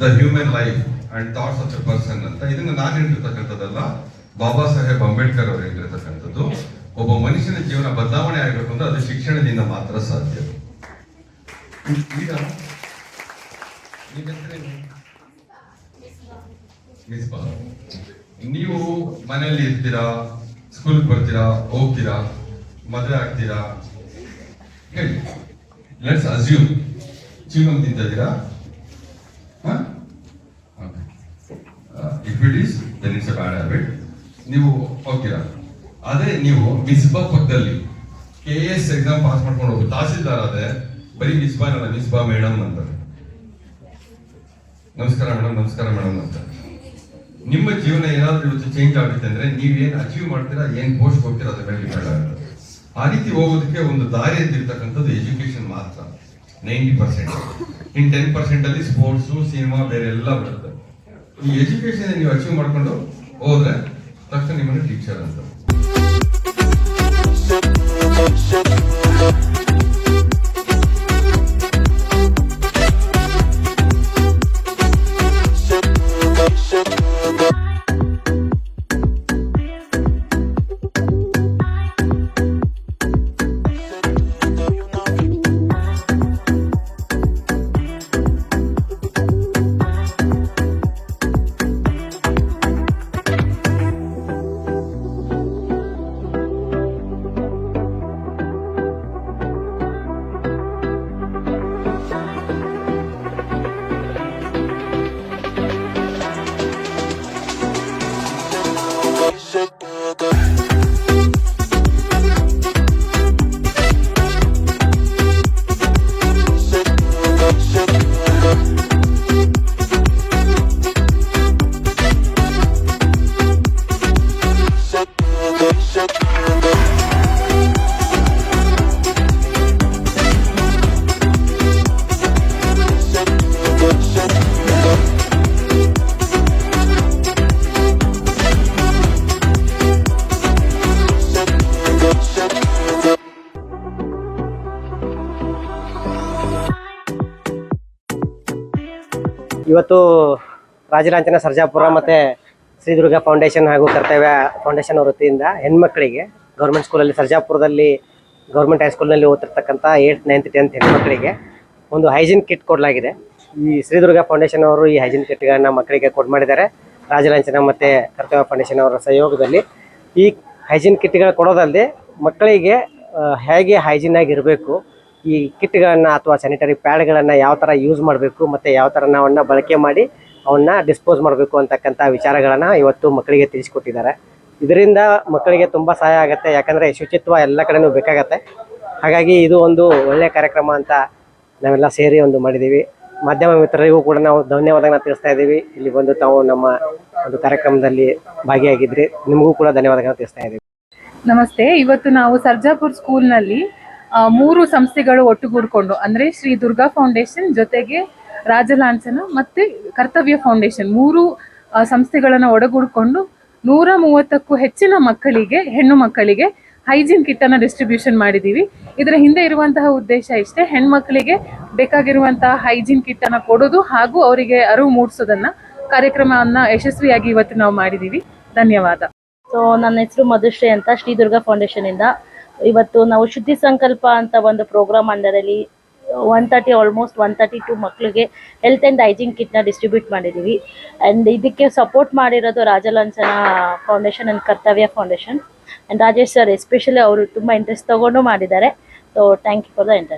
the human life and thoughts of the person ಅಂತ. ಇದನ್ನು ನಾನು ಹೇಳಿರ್ತಕ್ಕಂಥದ್ದಲ್ಲ ಬಾಬಾ ಸಾಹೇಬ್ ಅಂಬೇಡ್ಕರ್ ಅವರು ಹೇಳಿರ್ತಕ್ಕಂಥದ್ದು ಒಬ್ಬ ಮನುಷ್ಯನ ಜೀವನ ಬದಲಾವಣೆ ಆಗಬೇಕು ಅಂದ್ರೆ ಅದು ಶಿಕ್ಷಣದಿಂದ ಮಾತ್ರ ಸಾಧ್ಯ. ಈಗ ನೀವು ಮನೆಯಲ್ಲಿ ಇರ್ತೀರಾ ಸ್ಕೂಲ್ ಬರ್ತೀರಾ, ಹೋಗ್ತೀರಾ, ಮದುವೆ ಆಗ್ತೀರಾ? ಹೇಳಿ. ಲೆಟ್ಸ್ ಅಸ್ಯೂಮ್ ಚೀವನ್ ತಿಂತಿದ್ದೀರಾ if it is then it's a bad habit ನೀವು ಹೋಗ್ತೀರಾ? ಅದೇ ನೀವು ಮಿಸ್ಬಾ ಪಕ್ಕದಲ್ಲಿ ಕೆ ಎಸ್ ಎಕ್ಸಾಮ್ ಪಾಸ್ ಮಾಡ್ಕೊಂಡು ಹೋಗಿ. ತಹಸೀಲ್ದಾರ್ ಆದ್ರೆ ಬರೀ ಮಿಸ್ಬಾ ಅಲ್ಲ, ಮಿಸ್ಬಾ ಮೇಡಮ್ ಅಂತಾರೆ. ನಮಸ್ಕಾರ ಮೇಡಮ್ ನಮಸ್ಕಾರ ಮೇಡಮ್ ಅಂತ ನಿಮ್ಮ ಜೀವನ ಏನಾದ್ರೂ ಇವತ್ತು ಚೇಂಜ್ ಆಗುತ್ತೆ ಅಂದ್ರೆ ನೀವೇನು ಅಚೀವ್ ಮಾಡ್ತೀರಾ, ಏನ್ ಪೋಸ್ಟ್ ಹೋಗ್ತೀರಾ ಅದ್ರ ಮೇಲೆ ಆಗುತ್ತೆ. ಆ ರೀತಿ ಹೋಗೋದಕ್ಕೆ ಒಂದು ದಾರಿ ಅಂತ ಇರ್ತಕ್ಕಂಥದ್ದು ಎಜುಕೇಶನ್ ಮಾತ್ರ. Ninety percent. In ten percent ಅಲ್ಲಿ ಸ್ಪೋರ್ಟ್ಸ್ ಸಿನಿಮಾ ಬೇರೆ ಎಲ್ಲ ಬರುತ್ತೆ. ಈ ಎಜುಕೇಶನ್ ನೀವು ಅಚೀವ್ ಮಾಡ್ಕೊಂಡು ಹೋದ್ರೆ ತಕ್ಷಣ ನಿಮ್ಮನ್ನು ಟೀಚರ್ ಅಂತ.
ಇವತ್ತು ರಾಜಲಾಂಛನ ಸರ್ಜಾಪುರ ಮತ್ತು ಶ್ರೀದುರ್ಗ ಫೌಂಡೇಶನ್ ಹಾಗೂ ಕರ್ತವ್ಯ ಫೌಂಡೇಶನ್ ವೃತ್ತಿಯಿಂದ ಹೆಣ್ಮಕ್ಳಿಗೆ ಗೌರ್ಮೆಂಟ್ ಸ್ಕೂಲಲ್ಲಿ ಸರ್ಜಾಪುರದಲ್ಲಿ ಗೌರ್ಮೆಂಟ್ ಹೈಸ್ಕೂಲ್ನಲ್ಲಿ ಓದ್ತಿರ್ತಕ್ಕಂಥ ಏಯ್ಟ್ ನೈನ್ತ್ ಟೆಂತ್ ಹೆಣ್ಮಕ್ಳಿಗೆ ಒಂದು ಹೈಜಿನ್ ಕಿಟ್ ಕೊಡಲಾಗಿದೆ. ಈ ಶ್ರೀದುರ್ಗ ಫೌಂಡೇಶನ್ ಅವರು ಈ ಹೈಜಿನ್ ಕಿಟ್ಗಳನ್ನ ಮಕ್ಕಳಿಗೆ ಕೊಡ್ ಮಾಡಿದ್ದಾರೆ. ರಾಜಲಾಂಛನ ಮತ್ತು ಕರ್ತವ್ಯ ಫೌಂಡೇಶನ್ ಅವರ ಸಹಯೋಗದಲ್ಲಿ ಈ ಹೈಜಿನ್ ಕಿಟ್ಗಳು ಕೊಡೋದಲ್ಲದೆ ಮಕ್ಕಳಿಗೆ ಹೇಗೆ ಹೈಜಿನ್ ಆಗಿ ಇರಬೇಕು ಈ ಕಿಟ್ಗಳನ್ನು ಅಥವಾ ಸ್ಯಾನಿಟರಿ ಪ್ಯಾಡ್ಗಳನ್ನು ಯಾವ ಥರ ಯೂಸ್ ಮಾಡಬೇಕು ಮತ್ತು ಯಾವ ಥರ ನಾವನ್ನ ಬಳಕೆ ಮಾಡಿ ಅವನ್ನ ಡಿಸ್ಪೋಸ್ ಮಾಡಬೇಕು ಅಂತಕ್ಕಂಥ ವಿಚಾರಗಳನ್ನು ಇವತ್ತು ಮಕ್ಕಳಿಗೆ ತಿಳಿಸ್ಕೊಟ್ಟಿದ್ದಾರೆ. ಇದರಿಂದ ಮಕ್ಕಳಿಗೆ ತುಂಬ ಸಹಾಯ ಆಗುತ್ತೆ. ಯಾಕಂದರೆ ಶುಚಿತ್ವ ಎಲ್ಲ ಕಡೆನೂ ಬೇಕಾಗತ್ತೆ. ಹಾಗಾಗಿ ಇದು ಒಂದು ಒಳ್ಳೆಯ ಕಾರ್ಯಕ್ರಮ ಅಂತ ನಾವೆಲ್ಲ ಸೇರಿ ಒಂದು ಮಾಡಿದ್ದೀವಿ. ಮಾಧ್ಯಮ ಮಿತ್ರರಿಗೂ ಕೂಡ ನಾವು ಧನ್ಯವಾದಗಳನ್ನ ತಿಳಿಸ್ತಾ ಇದ್ದೀವಿ. ಇಲ್ಲಿ ಬಂದು ತಾವು ನಮ್ಮ ಒಂದು ಕಾರ್ಯಕ್ರಮದಲ್ಲಿ ಭಾಗಿಯಾಗಿದ್ರಿ. ನಿಮಗೂ ಕೂಡ ಧನ್ಯವಾದಗಳನ್ನ ತಿಳಿಸ್ತಾ ಇದ್ದೀವಿ.
ನಮಸ್ತೆ. ಇವತ್ತು ನಾವು ಸರ್ಜಾಪುರ್ ಸ್ಕೂಲ್ನಲ್ಲಿ ಮೂರು ಸಂಸ್ಥೆಗಳು ಒಟ್ಟುಗೂಡಿಕೊಂಡು, ಅಂದರೆ ಶ್ರೀ ದುರ್ಗಾ ಫೌಂಡೇಶನ್ ಜೊತೆಗೆ ರಾಜಲಾಂಛನ ಮತ್ತು ಕರ್ತವ್ಯ ಫೌಂಡೇಶನ್ ಮೂರು ಸಂಸ್ಥೆಗಳನ್ನ ಒಡಗೂಡಿಕೊಂಡು ನೂರ ಮೂವತ್ತಕ್ಕೂ ಹೆಚ್ಚಿನ ಮಕ್ಕಳಿಗೆ, ಹೆಣ್ಣು ಮಕ್ಕಳಿಗೆ ಹೈಜೀನ್ ಕಿಟ್ಟನ್ನು ಡಿಸ್ಟ್ರಿಬ್ಯೂಷನ್ ಮಾಡಿದ್ದೀವಿ ಇದರ ಹಿಂದೆ ಇರುವಂತಹ ಉದ್ದೇಶ ಇಷ್ಟೇ, ಹೆಣ್ಮಕ್ಳಿಗೆ ಬೇಕಾಗಿರುವಂತಹ ಹೈಜೀನ್ ಕಿಟ್ಟನ್ನು ಕೊಡೋದು ಹಾಗೂ ಅವರಿಗೆ ಅರಿವು ಮೂಡಿಸೋದನ್ನು ಕಾರ್ಯಕ್ರಮವನ್ನು ಯಶಸ್ವಿಯಾಗಿ ಇವತ್ತು ನಾವು ಮಾಡಿದ್ದೀವಿ ಧನ್ಯವಾದ.
ಸೊ ನನ್ನ ಹೆಸರು ಮಧುಶ್ರೀ ಅಂತ, ಶ್ರೀ ದುರ್ಗಾ ಫೌಂಡೇಶನ್ ಇಂದ ಇವತ್ತು ನಾವು ಶುದ್ಧಿ ಸಂಕಲ್ಪ ಅಂತ ಒಂದು program ಅಂಡರಲ್ಲಿ one thirty almost one thirty two ಮಕ್ಕಳಿಗೆ ಹೆಲ್ತ್ ಆ್ಯಂಡ್ ಹೈಜೀನ್ ಕಿಟ್ನ ಡಿಸ್ಟ್ರಿಬ್ಯೂಟ್ ಮಾಡಿದ್ದೀವಿ ಆ್ಯಂಡ್ ಇದಕ್ಕೆ ಸಪೋರ್ಟ್ ಮಾಡಿರೋದು Rajalanchana foundation and Kartavya foundation and Rajesh sir especially ಅವರು ತುಂಬ ಇಂಟ್ರೆಸ್ಟ್ ತೊಗೊಂಡು ಮಾಡಿದ್ದಾರೆ. So thank you for the inter